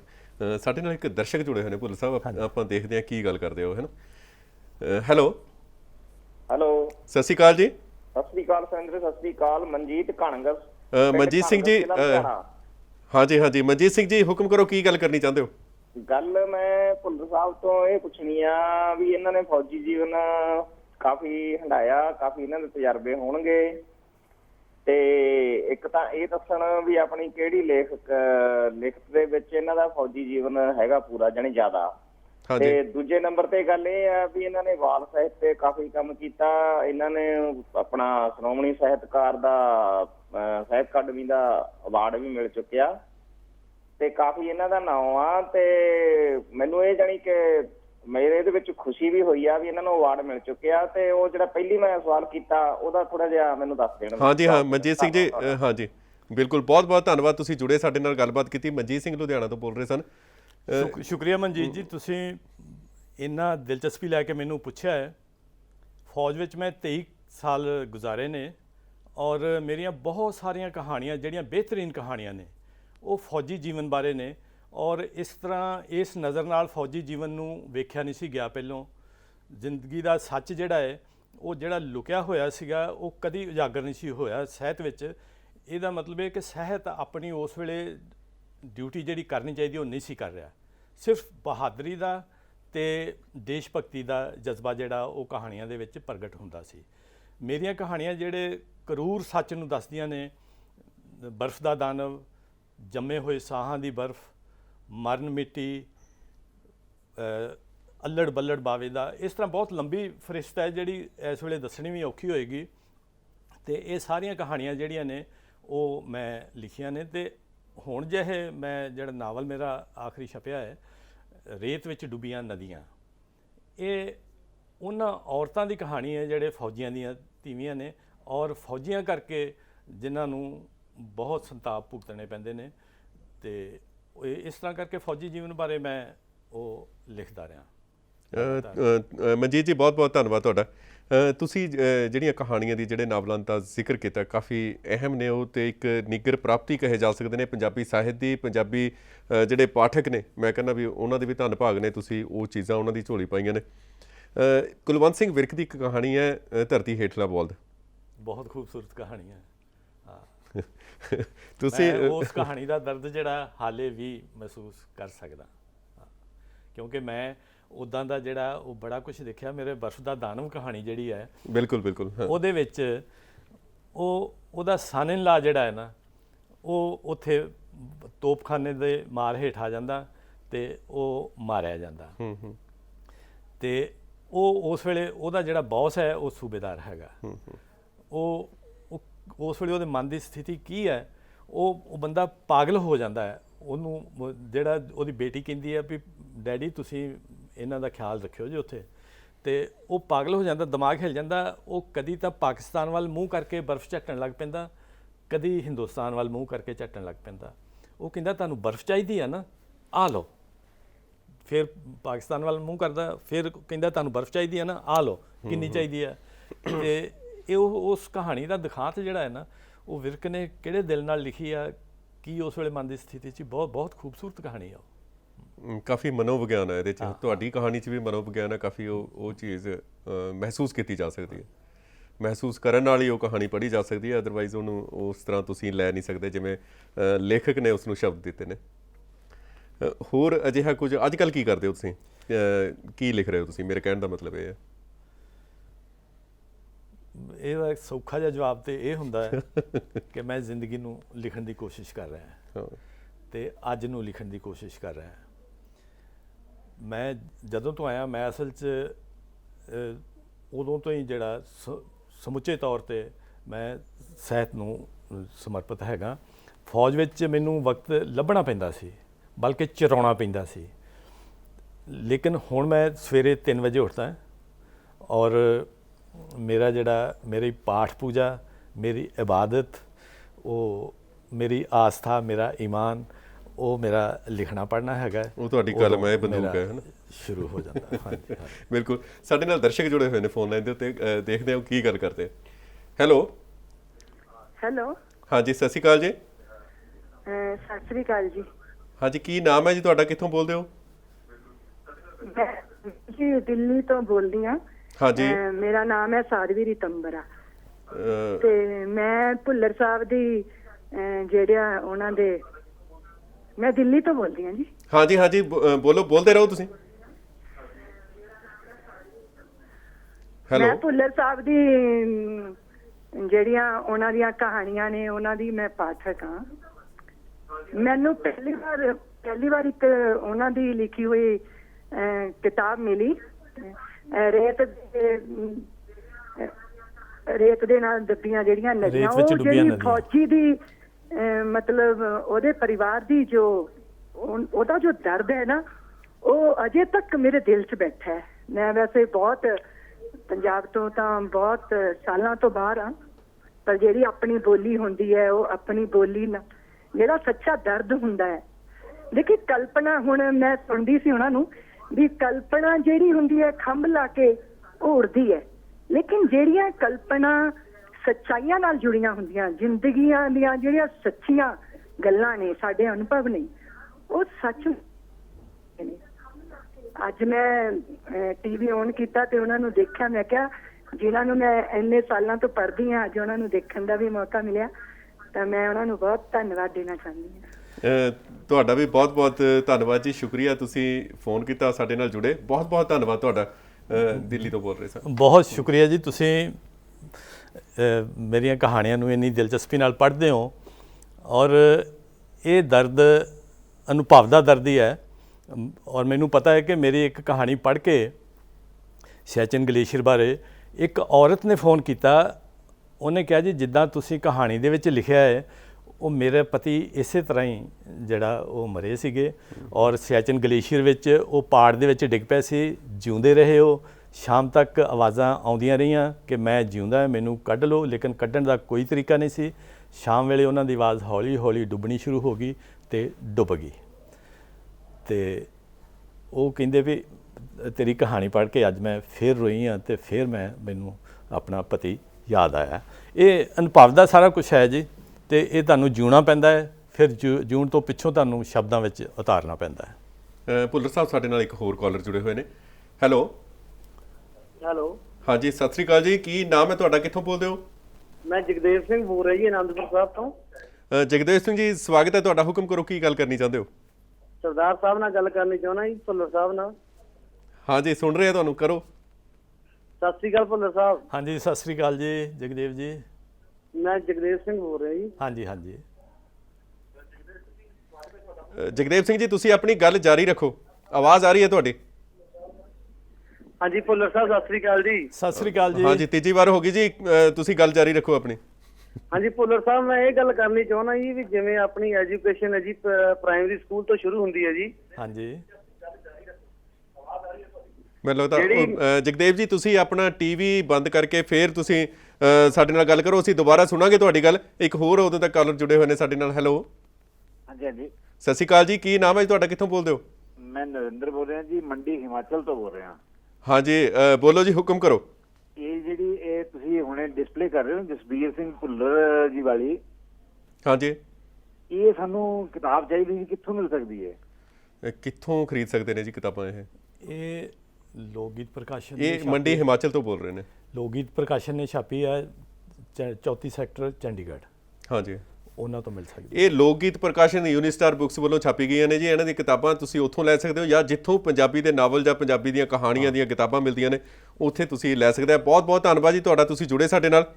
ਸਾਡੇ ਨਾਲ ਇੱਕ ਦਰਸ਼ਕ ਜੁੜੇ ਹੋਏ ਨੇ ਭੁੱਲ ਸਾਹਿਬ। ਆਪ- ਦੇਖਦੇ ਹਾਂ ਕੀ ਗੱਲ ਕਰਦੇ ਹੋ ਹੈਨਾ? ਹੈਲੋ। ਹੈਲੋ। ਸਤਿ ਸ਼੍ਰੀ ਅਕਾਲ ਜੀ। ਸਤਿ ਸ੍ਰੀ ਅਕਾਲ ਸੰਦਰ ਸਤਿ ਸ੍ਰੀ ਅਕਾਲ ਮਨਜੀਤ ਕਣਗਸ ਮਨਜੀਤ ਸਿੰਘ ਜੀ ਹਾਂਜੀ ਹਾਂਜੀ। ਮਨਜੀਤ ਸਿੰਘ ਜੀ ਹੁਕਮ ਕਰੋ ਕੀ ਗੱਲ ਕਰਨੀ ਚਾਹੁੰਦੇ ਹੋ? ਗੱਲ ਮੈਂ ਭੁੱਲਰ ਸਾਹਿਬ ਤੋਂ ਇਹ ਪੁੱਛਣੀ ਆ ਵੀ ਇਹਨਾਂ ਨੇ ਫੌਜੀ ਜੀਵਨ ਕਾਫੀ ਹੰਡਾਇਆ ਕਾਫੀ ਇਹਨਾਂ ਦੇ ਤਜਰਬੇ ਹੋਣਗੇ। ਤੇ ਇੱਕ ਤਾਂ ਇਹ ਦੱਸਣ ਵੀ ਆਪਣੀ ਕਿਹੜੀ ਲੇਖਕ ਲਿਖਤ ਦੇ ਵਿੱਚ ਇਹਨਾਂ ਦਾ ਫੌਜੀ ਜੀਵਨ ਹੈਗਾ ਪੂਰਾ ਜਾਣੀ ਜ਼ਿਆਦਾ। ਤੇ ਦੂਜੇ ਨੰਬਰ ਤੇ ਗੱਲ ਇਹ ਆ ਵੀ ਇਹਨਾਂ ਨੇ ਬਾਲ ਸਾਹਿਤ ਤੇ ਕਾਫੀ ਕੰਮ ਕੀਤਾ। ਇਹਨਾਂ ਨੇ ਆਪਣਾ ਸ਼੍ਰੋਮਣੀ ਸਾਹਿਤਕਾਰ ਦਾ ਸਾਹਿਤ ਅਕਾਡਮੀ ਦਾ ਅਵਾਰਡ ਵੀ ਮਿਲ ਚੁੱਕਿਆ। ਤੇ ਕਾਫੀ ਇਹਨਾਂ ਦਾ ਨਾਮ ਆ ਤੇ ਮੈਨੂੰ ਇਹ ਜਾਣੀ ਕਿ ਮੇਰੇ ਇਹਦੇ ਵਿੱਚ ਖੁਸ਼ੀ ਵੀ ਹੋਈ ਆ ਵੀ ਇਹਨਾਂ ਨੂੰ ਅਵਾਰਡ ਮਿਲ ਚੁੱਕਿਆ ਤੇ ਉਹ ਜਿਹੜਾ ਪਹਿਲੀ ਮੈਂ ਸਵਾਲ ਕੀਤਾ ਉਹਦਾ ਥੋੜਾ ਜਿਹਾ ਮੈਨੂੰ ਦੱਸ ਦੇਣ ਹਾਂਜੀ ਹਾਂ ਮਨਜੀਤ ਸਿੰਘ ਜੀ ਹਾਂਜੀ। ਬਿਲਕੁਲ ਬਹੁਤ ਬਹੁਤ ਧੰਨਵਾਦ ਤੁਸੀਂ ਜੁੜੇ ਸਾਡੇ ਨਾਲ ਗੱਲਬਾਤ ਕੀਤੀ। ਮਨਜੀਤ ਸਿੰਘ ਲੁਧਿਆਣਾ ਤੋਂ ਬੋਲ ਰਹੇ ਸਨ। ਸ਼ੁਕਰੀਆ ਮਨਜੀਤ ਜੀ ਤੁਸੀਂ ਇੰਨਾ ਦਿਲਚਸਪੀ ਲੈ ਕੇ ਮੈਨੂੰ ਪੁੱਛਿਆ ਹੈ। ਫੌਜ ਵਿੱਚ ਮੈਂ 23 ਸਾਲ ਗੁਜ਼ਾਰੇ ਨੇ ਔਰ ਮੇਰੀਆਂ ਬਹੁਤ ਸਾਰੀਆਂ ਕਹਾਣੀਆਂ ਜਿਹੜੀਆਂ ਬਿਹਤਰੀਨ ਕਹਾਣੀਆਂ ਨੇ ਉਹ ਫੌਜੀ ਜੀਵਨ ਬਾਰੇ ਨੇ ਔਰ ਇਸ ਤਰ੍ਹਾਂ ਇਸ ਨਜ਼ਰ ਨਾਲ ਫੌਜੀ ਜੀਵਨ ਨੂੰ ਵੇਖਿਆ ਨਹੀਂ ਸੀ ਗਿਆ ਪਹਿਲੋਂ। ਜ਼ਿੰਦਗੀ ਦਾ ਸੱਚ ਜਿਹੜਾ ਹੈ, ਉਹ ਜਿਹੜਾ ਲੁਕਿਆ ਹੋਇਆ ਸੀਗਾ, ਉਹ ਕਦੀ ਉਜਾਗਰ ਨਹੀਂ ਸੀ ਹੋਇਆ ਸਾਹਿਤ ਵਿੱਚ। ਇਹਦਾ ਮਤਲਬ ਹੈ ਕਿ ਸਾਹਿਤ ਆਪਣੀ ਉਸ ਵੇਲੇ ਡਿਊਟੀ ਜਿਹੜੀ ਕਰਨੀ ਚਾਹੀਦੀ, ਉਹ ਨਹੀਂ ਸੀ ਕਰ ਰਿਹਾ। ਸਿਰਫ ਬਹਾਦਰੀ ਦਾ ਤੇ ਦੇਸ਼ ਭਗਤੀ ਦਾ ਜਜ਼ਬਾ ਜਿਹੜਾ, ਉਹ ਕਹਾਣੀਆਂ ਦੇ ਵਿੱਚ ਪ੍ਰਗਟ ਹੁੰਦਾ ਸੀ। ਮੇਰੀਆਂ ਕਹਾਣੀਆਂ ਜਿਹੜੇ ਕਰੂਰ ਸੱਚ ਨੂੰ ਦੱਸਦੀਆਂ ਨੇ, ਬਰਫ਼ ਦਾ ਦਾਨਵ ਜੰਮੇ ਹੋਏ ਸਾਹਾਂ ਦੀ ਬਰਫ਼ ਮਰਨ ਮਿੱਟੀ ਅ, ਅੱਲੜ ਬੱਲੜ ਬਾਵੇ ਦਾ ਇਸ ਤਰ੍ਹਾਂ ਬਹੁਤ ਲੰਬੀ ਫਰਿਸ਼ਤਾ ਹੈ ਜਿਹੜੀ ਇਸ ਵੇਲੇ ਦੱਸਣੀ ਵੀ ਔਖੀ ਹੋਏਗੀ। ਤੇ ਇਹ ਸਾਰੀਆਂ ਕਹਾਣੀਆਂ ਜਿਹੜੀਆਂ ਨੇ ਉਹ ਮੈਂ ਲਿਖੀਆਂ ਨੇ ਤੇ ਹੁਣ ਜਿਹੇ ਮੈਂ ਜਿਹੜਾ ਨਾਵਲ ਮੇਰਾ ਆਖਰੀ ਛਪਿਆ ਹੈ ਰੇਤ ਵਿੱਚ ਡੁੱਬੀਆਂ ਨਦੀਆਂ। ਇਹ ਉਹਨਾਂ ਔਰਤਾਂ ਦੀ ਕਹਾਣੀ ਹੈ ਜਿਹੜੇ ਫੌਜੀਆਂ ਦੀਆਂ ਤੀਵੀਆਂ ਨੇ ਔਰ ਫੌਜੀਆਂ ਕਰਕੇ ਜਿਨ੍ਹਾਂ ਨੂੰ ਬਹੁਤ ਸੰਤਾਪ ਭੁਗਤਣੇ ਪੈਂਦੇ ਨੇ ਤੇ ਇਹ- ਇਸ ਤਰ੍ਹਾਂ ਕਰਕੇ ਫੌਜੀ ਜੀਵਨ ਬਾਰੇ ਮੈਂ ਉਹ ਲਿਖਦਾ ਰਿਹਾ। ਅ, ਅ, ਅ, ਮਨਜੀਤ ਜੀ ਬਹੁਤ ਬਹੁਤ ਧੰਨਵਾਦ ਤੁਹਾਡਾ। ਅ, ਤੁਸੀਂ ਅ, ਜਿਹੜੀਆਂ ਕਹਾਣੀਆਂ ਦੀ ਜਿਹੜੇ ਨਾਵਲਾਂ ਦਾ ਜ਼ਿਕਰ ਕੀਤਾ ਕਾਫੀ ਅਹਿਮ ਨੇ ਉਹ ਤੇ ਇੱਕ ਨਿੱਗਰ ਪ੍ਰਾਪਤੀ ਕਹੇ ਜਾ ਸਕਦੇ ਨੇ। ਪੰਜਾਬੀ ਸਾਹਿਤ ਦੀ ਪੰਜਾਬੀ ਅ, ਜਿਹੜੇ ਪਾਠਕ ਨੇ ਮੈਂ ਕਹਿੰਦਾ ਵੀ ਉਹਨਾਂ ਦੇ ਵੀ ਧੰਨ ਭਾਗ ਨੇ ਤੁਸੀਂ ਉਹ ਚੀਜ਼ਾਂ ਉਹਨਾਂ ਦੀ ਝੋਲੀ ਪਾਈਆਂ ਨੇ। ਅ, ਕੁਲਵੰਤ ਸਿੰਘ ਵਿਰਕ ਦੀ ਇੱਕ ਕਹਾਣੀ ਹੈ ਅ, ਧਰਤੀ ਹੇਠਲਾ ਬੋਲਦ। ਬਹੁਤ ਖੂਬਸੂਰਤ ਕਹਾਣੀ ਹੈ। <laughs> ਤੁਸੀਂ ਮੈਂ ਉਸ <laughs> ਕਹਾਣੀ ਦਾ ਦਰਦ ਜਿਹੜਾ ਹਾਲੇ ਵੀ ਮਹਿਸੂਸ ਕਰ ਸਕਦਾ। ਹਾਂ। ਕਿਉਂਕਿ ਮੈਂ ਉਦਾਂ ਦਾ ਜਿਹੜਾ ਉਹ ਬੜਾ ਕੁਝ ਦੇਖਿਆ ਮੇਰੇ ਬਰਫ਼ ਦਾ ਦਾਨਵ ਕਹਾਣੀ ਜਿਹੜੀ ਹੈ ਬਿਲਕੁਲ ਬਿਲਕੁਲ ਹਾਂ। ਉਹਦੇ ਵਿੱਚ ਉਹ ਉਹਦਾ ਸਨ ਇਨ ਲਾ ਜਿਹੜਾ ਹੈ ਨਾ ਉਹ ਉੱਥੇ ਤੋਪਖਾਨੇ ਦੇ ਮਾਰ ਹੇਠ ਆ ਜਾਂਦਾ ਤੇ ਉਹ ਮਾਰਿਆ ਜਾਂਦਾ। ਹੂੰ ਹੂੰ। ਤੇ ਉਹ ਉਸ ਵੇਲੇ ਉਹਦਾ ਜਿਹੜਾ ਬੌਸ ਹੈ ਉਹ ਸੂਬੇਦਾਰ ਹੈਗਾ। ਉਹ ਉਹ- ਉਸ ਵੇਲੇ ਉਹਦੇ ਮਨ ਦੀ ਸਥਿਤੀ ਕੀ ਹੈ ਉਹ ਉਹ ਬੰਦਾ ਪਾਗਲ ਹੋ ਜਾਂਦਾ ਹੈ। ਉਹਨੂੰ ਉਹ ਜਿਹੜਾ ਉਹਦੀ ਬੇਟੀ ਕਹਿੰਦੀ ਹੈ ਵੀ ਡੈਡੀ ਤੁਸੀਂ ਇਹਨਾਂ ਦਾ ਖਿਆਲ ਰੱਖਿਓ ਜੀ ਉੱਥੇ। ਤੇ ਉਹ ਪਾਗਲ ਹੋ ਜਾਂਦਾ ਦਿਮਾਗ ਹਿਲ ਜਾਂਦਾ। ਉਹ ਕਦੀ ਤਾਂ ਪਾਕਿਸਤਾਨ ਵੱਲ ਮੂੰਹ ਕਰਕੇ ਬਰਫ਼ ਝੱਟਣ ਲੱਗ ਪੈਂਦਾ ਕਦੀ ਹਿੰਦੁਸਤਾਨ ਵੱਲ ਮੂੰਹ ਕਰਕੇ ਝੱਟਣ ਲੱਗ ਪੈਂਦਾ। ਉਹ ਕਹਿੰਦਾ ਤੁਹਾਨੂੰ ਬਰਫ਼ ਚਾਹੀਦੀ ਹੈ ਨਾ ਆ ਲਓ। ਫਿਰ ਪਾਕਿਸਤਾਨ ਵੱਲ ਮੂੰਹ ਕਰਦਾ ਫਿਰ ਕਹਿੰਦਾ ਤੁਹਾਨੂੰ ਬਰਫ਼ ਚਾਹੀਦੀ ਹੈ ਨਾ ਆ ਲਓ ਕਿੰਨੀ ਚਾਹੀਦੀ ਹੈ ਤੇ ਇਹ ਉਹ ਉਸ ਕਹਾਣੀ ਦਾ ਦਿਖਾਂਤ ਜਿਹੜਾ ਹੈ ਨਾ ਉਹ ਵਿਰਕ ਨੇ ਕਿਹੜੇ ਦਿਲ ਨਾਲ ਲਿਖੀ ਆ ਕੀ ਉਸ ਵੇਲੇ ਮਨ ਦੀ ਸਥਿਤੀ 'ਚ ਬਹੁਤ ਬਹੁਤ ਖੂਬਸੂਰਤ ਕਹਾਣੀ ਆ ਕਾਫੀ ਮਨੋਵਿਗਿਆਨ ਹੈ ਇਹਦੇ ਚ। ਤੁਹਾਡੀ ਕਹਾਣੀ ਚ ਵੀ ਮਨੋਵਿਗਿਆਨ ਹੈ ਕਾਫੀ ਉਹ ਉਹ ਚੀਜ਼ ਮਹਿਸੂਸ ਕੀਤੀ ਜਾ ਸਕਦੀ ਹੈ। ਮਹਿਸੂਸ ਕਰਨ ਨਾਲ ਹੀ ਉਹ ਕਹਾਣੀ ਪੜ੍ਹੀ ਜਾ ਸਕਦੀ ਹੈ ਅਦਰਵਾਈਜ਼ ਉਹਨੂੰ ਉਸ ਤਰ੍ਹਾਂ ਤੁਸੀਂ ਲੈ ਨਹੀਂ ਸਕਦੇ ਜਿਵੇਂ ਲੇਖਕ ਨੇ ਉਸ ਨੂੰ ਸ਼ਬਦ ਦਿੱਤੇ ਨੇ। ਹੋਰ ਅਜਿਹਾ ਕੁਝ ਅੱਜ ਕੱਲ ਕੀ ਕਰਦੇ ਹੋ ਤੁਸੀਂ? ਕੀ ਲਿਖ ਰਹੇ ਹੋ ਤੁਸੀਂ? ਮੇਰੇ ਕਹਿਣ ਦਾ ਮਤਲਬ ਇਹ ਹੈ। ਇਹਦਾ ਇੱਕ ਸੌਖਾ ਜਿਹਾ ਜਵਾਬ ਤੇ ਇਹ ਹੁੰਦਾ ਹੈ <laughs> ਕਿ ਮੈਂ ਜ਼ਿੰਦਗੀ ਨੂੰ ਲਿਖਣ ਦੀ ਕੋਸ਼ਿਸ਼ ਕਰ ਰਿਹਾ ਹਾਂ। ਤੇ ਅੱਜ ਨੂੰ ਲਿਖਣ ਦੀ ਕੋਸ਼ਿਸ਼ ਕਰ ਰਿਹਾ ਹਾਂ। ਮੈਂ ਜਦੋਂ ਤੋਂ ਆਇਆ ਮੈਂ ਅਸਲ 'ਚ ਉਦੋਂ ਤੋਂ ਹੀ ਜਿਹੜਾ ਸਮੁੱਚੇ ਤੌਰ ਤੇ ਮੈਂ ਸਿਹਤ ਨੂੰ ਸਮਰਪਿਤ ਹੈਗਾ। ਫੌਜ ਵਿੱਚ ਮੈਨੂੰ ਵਕਤ ਲੱਭਣਾ ਪੈਂਦਾ ਸੀ ਬਲਕਿ ਚਰਾਉਣਾ ਪੈਂਦਾ ਸੀ। ਲੇਕਿਨ ਹੁਣ ਮੈਂ ਸਵੇਰੇ 3 ਵਜੇ ਉੱਠਦਾ ਔਰ ਮੇਰਾ ਜਿਹੜਾ ਮੇਰੀ ਪਾਠ ਪੂਜਾ ਮੇਰੀ ਇਬਾਦਤ ਉਹ ਮੇਰੀ ਆਸਥਾ ਮੇਰਾ ਈਮਾਨ ਉਹ ਮੇਰਾ ਲਿਖਣਾ ਪੜ੍ਹਨਾ ਹੈਗਾ ਉਹ ਤੁਹਾਡੀ ਕਲਮ ਹੈ, ਬੰਦੂਕ ਹੈ, ਹਨਾ? ਸ਼ੁਰੂ ਹੋ ਜਾਂਦਾ। <laughs> ਹਾਂਜੀ ਬਿਲਕੁਲ। ਸਾਡੇ ਨਾਲ ਦਰਸ਼ਕ ਜੁੜੇ ਹੋਏ ਨੇ ਫੋਨ ਲਾਈਨ ਦੇ ਉੱਤੇ। ਦੇਖਦੇ ਹਾਂ ਉਹ ਕੀ ਗੱਲ ਕਰਦੇ ਹੈਲੋ। ਹੈਲੋ। ਹਾਂਜੀ ਸਤਿ ਸ਼੍ਰੀ ਅਕਾਲ ਜੀ। ਸਤਿ ਸ੍ਰੀ ਅਕਾਲ ਜੀ। ਹਾਂਜੀ ਕੀ ਨਾਮ ਹੈ ਜੀ ਤੁਹਾਡਾ? ਕਿੱਥੋਂ ਬੋਲਦੇ ਹੋ? ਮੈਂ ਜੀ ਦਿੱਲੀ ਤੋਂ ਬੋਲਦੀ ਆ ਹਾਂਜੀ। ਮੇਰਾ ਨਾਮ ਹੈ ਸਾਧਵੀ ਰਿਤੰਬਰਾ ਤੇ ਮੈਂ ਭੁੱਲਰ ਸਾਹਿਬ ਦੀ ਅਹ, ਜਿਹੜਾ ਉਹਨਾਂ ਦੇ ਮੈਂ ਦਿੱਲੀ ਤੋਂ ਬੋਲਦੀ ਆ ਜੀ। ਹਾਂਜੀ ਹਾਂਜੀ ਬ- ਬੋਲੋ ਬੋਲਦੇ ਰਹੋ ਤੁਸੀਂ। ਹੈਲੋ। ਮੈਂ ਭੁੱਲਰ ਸਾਹਿਬ ਦੀ ਅਮ, ਜਿਹੜੀਆਂ ਉਹਨਾਂ ਦੀਆਂ ਕਹਾਣੀਆਂ ਨੇ ਉਹਨਾਂ ਦੀ ਮੈਂ ਪਾਠਕ ਹਾਂ। ਮੈਨੂੰ ਪਹਿਲੀ ਵਾਰ ਪਹਿਲੀ ਵਾਰ ਇੱਕ ਉਹਨਾਂ ਦੀ ਲਿਖੀ ਹੋਈ ਕਿਤਾਬ ਮਿਲੀ। ਰੇਤ ਦੇ ਰੇਤ ਦੇ ਨਾਲ ਦੱਬੀਆਂ ਜਿਹੜੀਆਂ ਨਦੀਆਂ ਉਹ ਜਿਹੜੀ। ਫੌਜੀ ਦੀ ਮਤਲਬ ਉਹਦੇ ਪਰਿਵਾਰ ਦੀ ਜੋ ਉਹ- ਉਹਦਾ ਜੋ ਦਰਦ ਹੈ ਨਾ ਉਹ ਅਜੇ ਤੱਕ ਮੇਰੇ ਦਿਲ 'ਚ ਬੈਠਾ ਹੈ ਮੈਂ ਵੈਸੇ ਬਹੁਤ ਪੰਜਾਬ ਤੋਂ ਤਾਂ ਬਹੁਤ ਸਾਲਾਂ ਤੋਂ ਬਾਹਰ ਆ ਪਰ ਜਿਹੜੀ ਆਪਣੀ ਬੋਲੀ ਹੁੰਦੀ ਹੈ ਉਹ ਆਪਣੀ ਬੋਲੀ ਨਾਲ ਜਿਹੜਾ ਸੱਚਾ ਦਰਦ ਹੁੰਦਾ ਹੈ ਦੇਖੀ ਕਲਪਨਾ ਹੁਣ ਮੈਂ ਸੁਣਦੀ ਸੀ ਉਹਨਾਂ ਨੂੰ ਵੀ ਕਲਪਨਾ ਜਿਹੜੀ ਹੁੰਦੀ ਹੈ, ਖੰਭ ਲਾ ਕੇ ਉੜਦੀ ਹੈ। ਲੇਕਿਨ ਜਿਹੜੀਆਂ ਕਲਪਨਾ ਸੱਚਾਈਆਂ ਨਾਲ ਜੁੜੀਆਂ ਹੁੰਦੀਆਂ, ਜ਼ਿੰਦਗੀਆਂ ਦੀਆਂ ਜਿਹੜੀਆਂ ਸੱਚੀਆਂ ਗੱਲਾਂ ਨੇ, ਸਾਡੇ ਅਨੁਭਵ ਨੇ, ਉਹ ਸੱਚ ਅੱਜ ਮੈਂ ਟੀਵੀ ਔਨ ਕੀਤਾ ਤੇ ਉਹਨਾਂ ਨੂੰ ਦੇਖਿਆ, ਮੈਂ ਕਿਹਾ, ਜਿਨ੍ਹਾਂ ਨੂੰ ਮੈਂ ਇੰਨੇ ਸਾਲਾਂ ਤੋਂ ਪੜ੍ਹਦੀ ਹਾਂ, ਅੱਜ ਉਹਨਾਂ ਨੂੰ ਦੇਖਣ ਦਾ ਵੀ ਮੌਕਾ ਮਿਲਿਆ, ਤਾਂ ਮੈਂ ਉਹਨਾਂ ਨੂੰ ਬਹੁਤ ਧੰਨਵਾਦ ਦੇਣਾ ਚਾਹੁੰਦੀ ਹਾਂ। ਤੁਹਾਡਾ ਵੀ ਬਹੁਤ-ਬਹੁਤ ਧੰਨਵਾਦ ਜੀ। ਸ਼ੁਕਰੀਆ ਤੁਸੀਂ ਫੋਨ ਕੀਤਾ ਸਾਡੇ ਨਾਲ ਜੁੜੇ। ਬਹੁਤ-ਬਹੁਤ ਧੰਨਵਾਦ ਤੁਹਾਡਾ। ਦਿੱਲੀ ਤੋਂ ਬੋਲ ਰਹੇ ਸਰ ਬਹੁਤ ਸ਼ੁਕਰੀਆ ਜੀ। ਤੁਸੀਂ ਮੇਰੀਆਂ ਕਹਾਣੀਆਂ ਨੂੰ ਇੰਨੀ ਦਿਲਚਸਪੀ ਨਾਲ ਪੜ੍ਹਦੇ ਹੋ ਔਰ ਇਹ ਦਰਦ ਅਨੁਭਵ ਦਾ ਦਰਦ ਹੀ ਹੈ। ਔਰ ਮੈਨੂੰ ਪਤਾ ਹੈ ਕਿ ਮੇਰੀ ਇੱਕ ਕਹਾਣੀ ਪੜ੍ਹ ਕੇ ਸੈਚਨ ਗਲੇਸ਼ੀਅਰ ਬਾਰੇ ਇੱਕ ਔਰਤ ਨੇ ਫੋਨ ਕੀਤਾ। ਉਹਨੇ ਕਿਹਾ ਜੀ, ਜਿੱਦਾਂ ਤੁਸੀਂ ਕਹਾਣੀ ਦੇ ਵਿੱਚ ਲਿਖਿਆ ਹੈ ਉਹ ਮੇਰੇ ਪਤੀ ਇਸੇ ਤਰ੍ਹਾਂ ਹੀ ਜਿਹੜਾ ਉਹ ਮਰੇ ਸੀਗੇ ਔਰ ਸੈਚਨ ਗਲੇਸ਼ੀਅਰ ਵਿੱਚ ਉਹ ਪਾੜ ਦੇ ਵਿੱਚ ਡਿੱਗ ਪਏ ਸੀ, ਜਿਉਂਦੇ ਰਹੇ ਉਹ। ਸ਼ਾਮ ਤੱਕ ਆਵਾਜ਼ਾਂ ਆਉਂਦੀਆਂ ਰਹੀਆਂ ਕਿ ਮੈਂ ਜਿਉਂਦਾ ਮੈਨੂੰ ਕੱਢ ਲਓ, ਲੇਕਿਨ ਕੱਢਣ ਦਾ ਕੋਈ ਤਰੀਕਾ ਨਹੀਂ ਸੀ। ਸ਼ਾਮ ਵੇਲੇ ਉਹਨਾਂ ਦੀ ਆਵਾਜ਼ ਹੌਲੀ ਹੌਲੀ ਡੁੱਬਣੀ ਸ਼ੁਰੂ ਹੋ ਗਈ ਤੇ ਡੁੱਬ ਗਈ। ਤੇ ਉਹ ਕਹਿੰਦੇ ਵੀ, ਤੇਰੀ ਕਹਾਣੀ ਪੜ੍ਹ ਕੇ ਅੱਜ ਮੈਂ ਫੇਰ ਰੋਈ ਹਾਂ ਤੇ ਫੇਰ ਮੈਂ ਮੈਨੂੰ ਆਪਣਾ ਪਤੀ ਯਾਦ ਆਇਆ। ਇਹ ਅਨੁਭਵ ਦਾ ਸਾਰਾ ਕੁਝ ਹੈ ਜੀ। ਤੇ ਇਹ ਤੁਹਾਨੂੰ ਜਿਉਣਾ ਪੈਂਦਾ ਹੈ ਫਿਰ ਜਿਉਣ ਤੋਂ ਪਿੱਛੋਂ ਤੁਹਾਨੂੰ ਸ਼ਬਦਾਂ ਵਿੱਚ ਉਤਾਰਨਾ ਪੈਂਦਾ ਹੈ। ਅ, ਭੁੱਲਰ ਸਾਹਿਬ ਸਾਡੇ ਨਾਲ ਇੱਕ ਹੋਰ ਕਾਲਰ ਜੁੜੇ ਹੋਏ ਨੇ। ਹੈਲੋ ਹੈਲੋ ਹਾਂਜੀ ਸਤਿ ਸ਼੍ਰੀ ਅਕਾਲ ਜੀ। ਕੀ ਨਾਮ ਹੈ ਤੁਹਾਡਾ? ਕਿੱਥੋਂ ਬੋਲਦੇ ਹੋ? ਮੈਂ ਜਗਦੇਵ ਸਿੰਘ ਬੋਲ ਰਿਹਾ ਜੀ ਆਨੰਦਪੁਰ ਸਾਹਿਬ ਤੋਂ। ਜਗਦੇਵ ਸਿੰਘ ਜੀ ਸਵਾਗਤ ਹੈ ਤੁਹਾਡਾ। ਹੁਕਮ ਕਰੋ ਕੀ ਗੱਲ ਕਰਨੀ ਚਾਹੁੰਦੇ ਹੋ? ਸਰਦਾਰ ਸਾਹਿਬ ਨਾਲ ਗੱਲ ਕਰਨੀ ਚਾਹੁੰਦਾ ਜੀ ਭੁੱਲਰ ਸਾਹਿਬ ਨਾਲ। ਹਾਂਜੀ ਸੁਣ ਰਹੇ ਤੁਹਾਨੂੰ। ਕਰੋ। ਸਤਿ ਸ੍ਰੀ ਅਕਾਲ ਭੁੱਲਰ ਸਾਹਿਬ। ਹਾਂਜੀ ਸਤਿ ਸ੍ਰੀ ਅਕਾਲ ਜੀ ਜਗਦੇਵ ਜੀ। ਮੈਂ ਜਗਦੇਵ ਸਿੰਘ ਬੋਲ ਰਿਹਾ ਜੀ। ਹਾਂਜੀ ਹਾਂਜੀ। ਅ, ਜਗਦੇਵ ਸਿੰਘ ਜੀ ਤੁਸੀਂ ਆਪਣੀ ਗੱਲ ਜਾਰੀ ਰੱਖੋ। ਆਵਾਜ਼ ਆ ਰਹੀ ਹੈ ਤੁਹਾਡੀ? ਹਾਂਜੀ ਭੁੱਲਰ ਸਾਹਿਬ ਸਤਿ ਸ੍ਰੀ ਅਕਾਲ ਜੀ। ਸਤਿ ਸ੍ਰੀ ਅਕਾਲ ਜੀ। ਹਾਂਜੀ ਤੀਜੀ ਵਾਰ ਹੋ ਗਈ ਜੀ। ਅ, ਤੁਸੀਂ ਗੱਲ ਜਾਰੀ ਰੱਖੋ ਆਪਣੀ। ਹਾਂਜੀ ਭੁੱਲਰ ਸਾਹਿਬ ਮੈਂ ਇਹ ਗੱਲ ਕਰਨੀ ਚਾਹੁੰਦਾ ਜੀ ਵੀ ਜਿਵੇਂ ਆਪਣੀ ਐਜੂਕੇਸ਼ਨ ਹੈ ਜੀ ਪ੍ਰਾਇਮਰੀ ਸਕੂਲ ਤੋਂ ਸ਼ੁਰੂ ਹੁੰਦੀ ਹੈ ਜੀ। ਹਾਂਜੀ। ਮੈਨੂੰ ਲੱਗਦਾ ਜਿਹੜੀ- ਉਹ, ਅ, ਜਗਦੇਵ ਜੀ ਤੁਸੀਂ ਆਪਣਾ ਟੀਵੀ ਬੰਦ ਕਰਕੇ ਫੇਰ ਤੁਸੀਂ ਸਾਡੇ ਨਾਲ ਗੱਲ ਕਰੋ ਅਸੀਂ ਦੁਬਾਰਾ ਸੁਣਾਂਗੇ ਤੁਹਾਡੀ ਗੱਲ। ਇੱਕ ਹੋਰ ਉਦੋਂ ਤੱਕ ਕਾਲਰ ਜੁੜੇ ਹੋਏ ਨੇ ਸਾਡੇ ਨਾਲ। ਹੈਲੋ ਹਾਂਜੀ ਹਾਂਜੀ। ਸਤਿ ਸ਼੍ਰੀ ਅਕਾਲ ਜੀ ਕੀ ਨਾਮ ਹੈ ਜੀ? ਤੁਹਾਡਾ ਕਿੱਥੋਂ ਬੋਲਦੇ ਹੋ? ਮੈਂ ਨਰਿੰਦਰ ਬੋਲ ਰਿਹਾ ਜੀ ਮੰਡੀ ਹਿਮਾਚਲ ਤੋਂ ਬੋਲ ਰਿਹਾ। ਹਾਂਜੀ ਬੋਲੋ ਜੀ ਹੁਕਮ ਕਰੋ। ਇਹ ਜਿਹੜੀ ਇਹ ਤੁਸੀਂ ਹੁਣੇ ਡਿਸਪਲੇ ਕਰ ਰਹੇ ਹੋ ਜਸਬੀਰ ਸਿੰਘ ਭੁੱਲਰ ਜੀ ਵਾਲੀ। ਹਾਂਜੀ। ਇਹ ਸਾਨੂੰ ਕਿਤਾਬ ਚਾਹੀਦੀ ਸੀ ਕਿੱਥੋਂ ਮਿਲ ਸਕਦੀ ਹੈ? ਕਿੱਥੋਂ ਖਰੀਦ ਸਕਦੇ ਨੇ ਜੀ ਕਿਤਾਬਾਂ ਇਹ? ਇਹ ਲੋਕ ਗੀਤ ਪ੍ਰਕਾਸ਼ਨ ਇਹ ਮੰਡੀ ਹਿਮਾਚਲ ਤੋਂ ਬੋਲ ਰਹੇ ਨੇ। ਲੋਕ ਗੀਤ ਪ੍ਰਕਾਸ਼ਨ ਨੇ ਛਾਪੀ ਹੈ ਚ- ਚੌਥੀ ਸੈਕਟਰ ਚੰਡੀਗੜ੍ਹ। ਹਾਂਜੀ। ਉਹਨਾਂ ਤੋਂ ਮਿਲ ਸਕਦੀ ਇਹ ਲੋਕ ਗੀਤ ਪ੍ਰਕਾਸ਼ਨ ਯੂਨੀਸਟਾਰ ਬੁੱਕਸ ਵੱਲੋਂ ਛਾਪੀ ਗਈਆਂ ਨੇ ਜੀ। ਇਹਨਾਂ ਦੀ ਕਿਤਾਬਾਂ ਤੁਸੀਂ ਉੱਥੋਂ ਲੈ ਸਕਦੇ ਹੋ ਜਾਂ ਜਿੱਥੋਂ ਪੰਜਾਬੀ ਦੇ ਨਾਵਲ ਜਾਂ ਪੰਜਾਬੀ ਦੀਆਂ ਕਹਾਣੀਆਂ ਦੀਆਂ ਕਿਤਾਬਾਂ ਮਿਲਦੀਆਂ ਨੇ ਉੱਥੇ ਤੁਸੀਂ ਲੈ ਸਕਦੇ ਆ। ਬਹੁਤ ਬਹੁਤ ਧੰਨਵਾਦ ਜੀ ਤੁਹਾਡਾ। ਤੁਸੀਂ ਜੁੜੇ ਸਾਡੇ ਨਾਲ।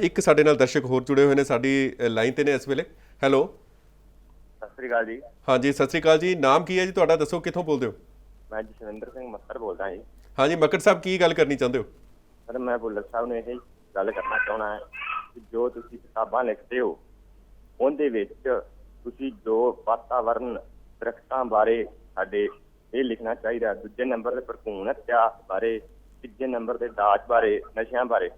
ਇੱਕ ਸਾਡੇ ਨਾਲ ਦਰਸ਼ਕ ਹੋਰ ਜੁੜੇ ਹੋਏ ਨੇ ਸਾਡੀ ਲਾਈਨ ਤੇ ਨੇ ਇਸ ਵੇਲੇ। ਹੈਲੋ। ਸਤਿ ਸ੍ਰੀ ਅਕਾਲ ਜੀ। ਹਾਂਜੀ ਸਤਿ ਸ੍ਰੀ ਅਕਾਲ ਜੀ। ਨਾਮ ਕੀ ਹੈ ਜੀ? ਤੁਹਾਡਾ ਦੱਸੋ ਕਿੱਥੋਂ ਬੋਲਦੇ ਹੋ? ਮੈਂ ਜਸਵਿੰਦਰ ਸਿੰਘ ਮੱਸਰ ਬੋਲਦਾ ਜੀ। ਹਾਂਜੀ ਮੱਕੜ ਸਾਹਿਬ ਕੀ ਗੱਲ ਕਰਨੀ ਚਾਹੁੰਦੇ ਹੋ? ਪਰ ਮੈਂ ਭੁੱਲਰ ਸਾਹਿਬ ਨੂੰ ਇਹ ਗੱਲ ਕਰਨਾ ਚਾਹਣਾ ਹੈ ਕਿ ਜੋ ਤੁਸੀਂ ਕਿਤਾਬਾਂ ਲਿਖਦੇ ਹੋ ਉਹਦੇ ਵਿੱਚ ਤੁਸੀਂ ਜੋ ਵਾਤਾਵਰਨ ਦਰਖਤਾਂ ਬਾਰੇ ਸਾਡੇ ਇਹ ਲਿਖਣਾ ਚਾਹੀਦਾ। ਦੂਜੇ ਨੰਬਰ ਤੇ ਭਰਪੂਰ ਇਤਿਹਾਸ ਬਾਰੇ ਤੀਜੇ ਨੰਬਰ ਤੇ ਦਾਜ ਬਾਰੇ ਨਸ਼ਿਆਂ ਬਾਰੇ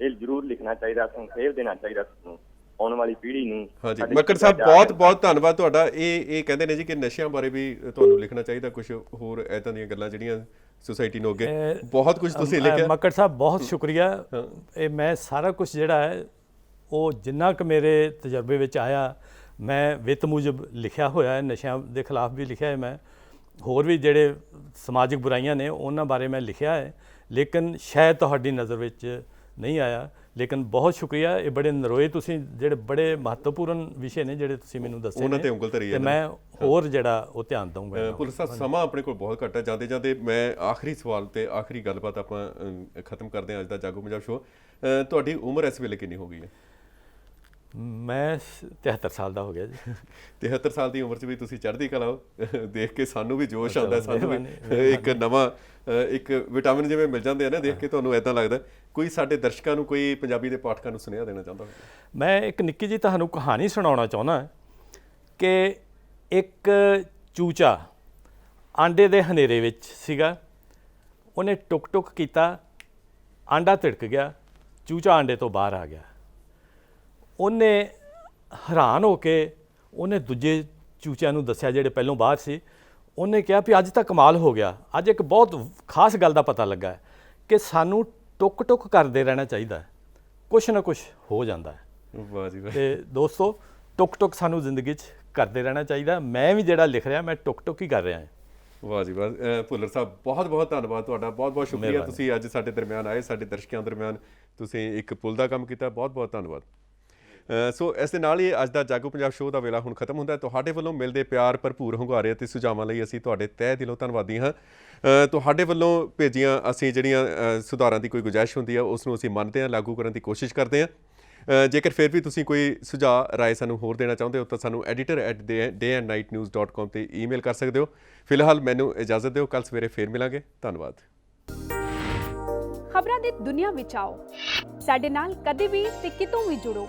ਇਹ ਜ਼ਰੂਰ ਲਿਖਣਾ ਚਾਹੀਦਾ ਸੰਖੇਪ ਦੇਣਾ ਚਾਹੀਦਾ ਤੁਹਾਨੂੰ ਆਉਣ ਵਾਲੀ ਪੀੜ੍ਹੀ ਨੂੰ ਹਾਂਜੀ ਮੱਕੜ ਸਾਹਿਬ ਬਹੁਤ ਬਹੁਤ ਧੰਨਵਾਦ ਤੁਹਾਡਾ ਇਹ ਇਹ ਕਹਿੰਦੇ ਨੇ ਜੀ ਕਿ ਨਸ਼ਿਆਂ ਬਾਰੇ ਵੀ ਤੁਹਾਨੂੰ ਲਿਖਣਾ ਚਾਹੀਦਾ ਕੁਝ ਹੋਰ ਐਦਾਂ ਦੀਆਂ ਗੱਲਾਂ ਜਿਹੜੀਆਂ ਸੁਸਾਇਟੀ ਨੂੰ ਅੱਗੇ। ਬਹੁਤ ਕੁਝ ਤੁਸੀਂ ਲਿਖਿਆ। ਮੱਕੜ ਸਾਹਿਬ ਬਹੁਤ ਸ਼ੁਕਰੀਆ। ਇਹ ਮੈਂ ਸਾਰਾ ਕੁਝ ਜਿਹੜਾ ਹੈ ਉਹ ਜਿੰਨਾ ਕੁ ਮੇਰੇ ਤਜਰਬੇ ਵਿੱਚ ਆਇਆ ਮੈਂ ਵਿੱਤ ਮੁਜਬ ਲਿਖਿਆ ਹੋਇਆ ਹੈ ਨਸ਼ਿਆਂ ਦੇ ਖਿਲਾਫ ਵੀ ਲਿਖਿਆ ਹੈ ਮੈਂ। ਹੋਰ ਵੀ ਜਿਹੜੇ ਸਮਾਜਿਕ ਬੁਰਾਈਆਂ ਨੇ ਉਹਨਾਂ ਬਾਰੇ ਮੈਂ ਲਿਖਿਆ ਹੈ। ਲੇਕਿਨ ਸ਼ਾਇਦ ਤੁਹਾਡੀ ਨਜ਼ਰ ਵਿੱਚ ਨਹੀਂ ਆਇਆ। ਲੇਕਿਨ ਬਹੁਤ ਸ਼ੁਕਰੀਆ ਇਹ ਬੜੇ ਨਰੋਏ ਤੁਸੀਂ ਜਿਹੜੇ ਬੜੇ ਮਹੱਤਵਪੂਰਨ ਵਿਸ਼ੇ ਨੇ ਜਿਹੜੇ ਤੁਸੀਂ ਮੈਨੂੰ ਦੱਸੇ ਉਹਨਾਂ ਤੇ ਉਂਗਲ ਧਰੀ ਹੈ ਤੇ। ਮੈਂ ਹੋਰ ਜਿਹੜਾ ਉਹ ਧਿਆਨ ਦਊਂਗਾ ਪੁਲਿਸ ਸਾਹਿਬ ਸਮਾਂ ਆਪਣੇ ਕੋਲ ਬਹੁਤ ਘੱਟ ਹੈ। ਜਾਂਦੇ ਜਾਂਦੇ ਮੈਂ ਆਖਰੀ ਸਵਾਲ ਤੇ ਆਖਰੀ ਗੱਲਬਾਤ ਆਪਾਂ ਖਤਮ ਕਰਦੇ ਹਾਂ ਅੱਜ ਦਾ ਜਾਗੋ ਪੰਜਾਬ ਸ਼ੋਅ। ਤੁਹਾਡੀ ਉਮਰ ਇਸ ਵੇਲੇ ਕਿੰਨੀ ਹੋ ਗਈ ਹੈ? ਮੈਂ 73 ਸਾਲ ਦਾ ਹੋ ਗਿਆ ਜੀ। 73 ਸਾਲ ਦੀ ਉਮਰ 'ਚ ਵੀ ਤੁਸੀਂ ਚੜ੍ਹਦੀ ਕਲਾ ਹੋ। <laughs> ਦੇਖ ਕੇ ਸਾਨੂੰ ਵੀ ਜੋਸ਼ ਆਉਂਦਾ ਸਾਨੂੰ ਵੀ ਇੱਕ ਨਵਾਂ ਇੱਕ ਵਿਟਾਮਿਨ ਜਿਵੇਂ ਮਿਲ ਜਾਂਦੇ ਆ ਨਾ ਦੇਖ ਕੇ ਤੁਹਾਨੂੰ ਐਦਾਂ ਲੱਗਦਾ। ਕੋਈ ਸਾਡੇ ਦਰਸ਼ਕਾਂ ਨੂੰ ਕੋਈ ਪੰਜਾਬੀ ਦੇ ਪਾਠਕਾਂ ਨੂੰ ਸੁਨੇਹਾ ਦੇਣਾ ਚਾਹੁੰਦਾ ਹੋਵੇ? ਮੈਂ ਇੱਕ ਨਿੱਕੀ ਜੀ ਤੁਹਾਨੂੰ ਕਹਾਣੀ ਸੁਣਾਉਣਾ ਚਾਹੁੰਦਾ ਕਿ ਇੱਕ ਚੂਚਾ ਆਂਡੇ ਦੇ ਹਨੇਰੇ ਵਿੱਚ ਸੀਗਾ। ਉਹਨੇ ਟੁਕ ਟੁਕ ਕੀਤਾ, ਆਂਡਾ ਤਿੜਕ ਗਿਆ, ਚੂਚਾ ਆਂਡੇ ਤੋਂ ਬਾਹਰ ਆ ਗਿਆ। ਉਹਨੇ ਹੈਰਾਨ ਹੋ ਕੇ ਉਹਨੇ ਦੂਜੇ ਚੂਚਿਆਂ ਨੂੰ ਦੱਸਿਆ, ਜਿਹੜੇ ਪਹਿਲੋਂ ਬਾਹਰ ਸੀ। ਉਹਨੇ ਕਿਹਾ ਵੀ ਅੱਜ ਤਾਂ ਕਮਾਲ ਹੋ ਗਿਆ। ਅੱਜ ਇੱਕ ਬਹੁਤ ਖਾਸ ਗੱਲ ਦਾ ਪਤਾ ਲੱਗਾ ਕਿ ਸਾਨੂੰ ਟੁਕ ਟੁਕ ਕਰਦੇ ਰਹਿਣਾ ਚਾਹੀਦਾ ਹੈ। ਕੁਛ ਨਾ ਕੁਛ ਹੋ ਜਾਂਦਾ ਹੈ। ਵਾਹ ਜੀ ਵਾਹ। ਤੇ ਦੋਸਤੋ ਟੁਕ ਟੁਕ ਸਾਨੂੰ ਜ਼ਿੰਦਗੀ 'ਚ ਕਰਦੇ ਰਹਿਣਾ ਚਾਹੀਦਾ ਮੈਂ ਵੀ ਜਿਹੜਾ ਲਿਖ ਰਿਹਾ ਮੈਂ ਟੁਕ ਟੁਕ ਹੀ ਕਰ ਰਿਹਾ ਹਾਂ। ਵਾਹ ਜੀ ਵਾਹ। ਭੁੱਲਰ ਸਾਹਿਬ ਬਹੁਤ ਬਹੁਤ ਧੰਨਵਾਦ ਤੁਹਾਡਾ। ਬਹੁਤ ਬਹੁਤ ਸ਼ੁਕਰੀਆ। ਤੁਸੀਂ ਅੱਜ ਸਾਡੇ ਦਰਮਿਆਨ ਆਏ ਸਾਡੇ ਦਰਸ਼ਕਾਂ ਦਰਮਿਆਨ ਤੁਸੀਂ ਇੱਕ ਪੁੱਲ ਦਾ ਕੰਮ ਕੀਤਾ। ਬਹੁਤ ਬਹੁਤ ਧੰਨਵਾਦ। ਸੋ ਇਸ ਦੇ ਨਾਲ ਹੀ ਅੱਜ ਦਾ ਜਾਗੋ ਪੰਜਾਬ ਸ਼ੋਅ ਦਾ ਵੇਲਾ ਹੁਣ ਖਤਮ ਹੁੰਦਾ ਹੈ। ਤੁਹਾਡੇ ਵੱਲੋਂ ਮਿਲਦੇ ਪਿਆਰ, ਭਰਪੂਰ ਹੁੰਗਾਰੇ ਅਤੇ ਸੁਝਾਵਾਂ ਲਈ ਅਸੀਂ ਤੁਹਾਡੇ ਤਹਿ ਦਿਲੋਂ ਧੰਨਵਾਦੀ ਹਾਂ। ਤੁਹਾਡੇ ਵੱਲੋਂ ਭੇਜੀਆਂ ਅਸੀਂ ਜਿਹੜੀਆਂ ਸੁਧਾਰਾਂ ਦੀ ਕੋਈ ਗੁਜਾਇਸ਼ ਹੁੰਦੀ ਹੈ ਉਸ ਨੂੰ ਅਸੀਂ ਮੰਨਦੇ ਹਾਂ, ਲਾਗੂ ਕਰਨ ਦੀ ਕੋਸ਼ਿਸ਼ ਕਰਦੇ ਹਾਂ। ਜੇਕਰ ਫਿਰ ਵੀ ਤੁਸੀਂ ਕੋਈ ਸੁਝਾਅ, ਰਾਏ ਸਾਨੂੰ ਹੋਰ ਦੇਣਾ ਚਾਹੁੰਦੇ ਹੋ ਤਾਂ ਸਾਨੂੰ editor@dayandnightnews.com ਤੇ ਈਮੇਲ ਕਰ ਸਕਦੇ ਹੋ। ਫਿਲਹਾਲ ਮੈਨੂੰ ਇਜਾਜ਼ਤ ਦਿਓ ਕੱਲ ਸਵੇਰੇ ਫੇਰ ਮਿਲਾਂਗੇ। ਧੰਨਵਾਦ। ਖਬਰਾਂ ਦੀ ਦੁਨੀਆ ਵਿੱਚ ਆਓ। ਸਾਡੇ ਨਾਲ ਕਦੇ ਵੀ ਤੇ ਕਿਤੋਂ ਵੀ ਜੁੜੋ।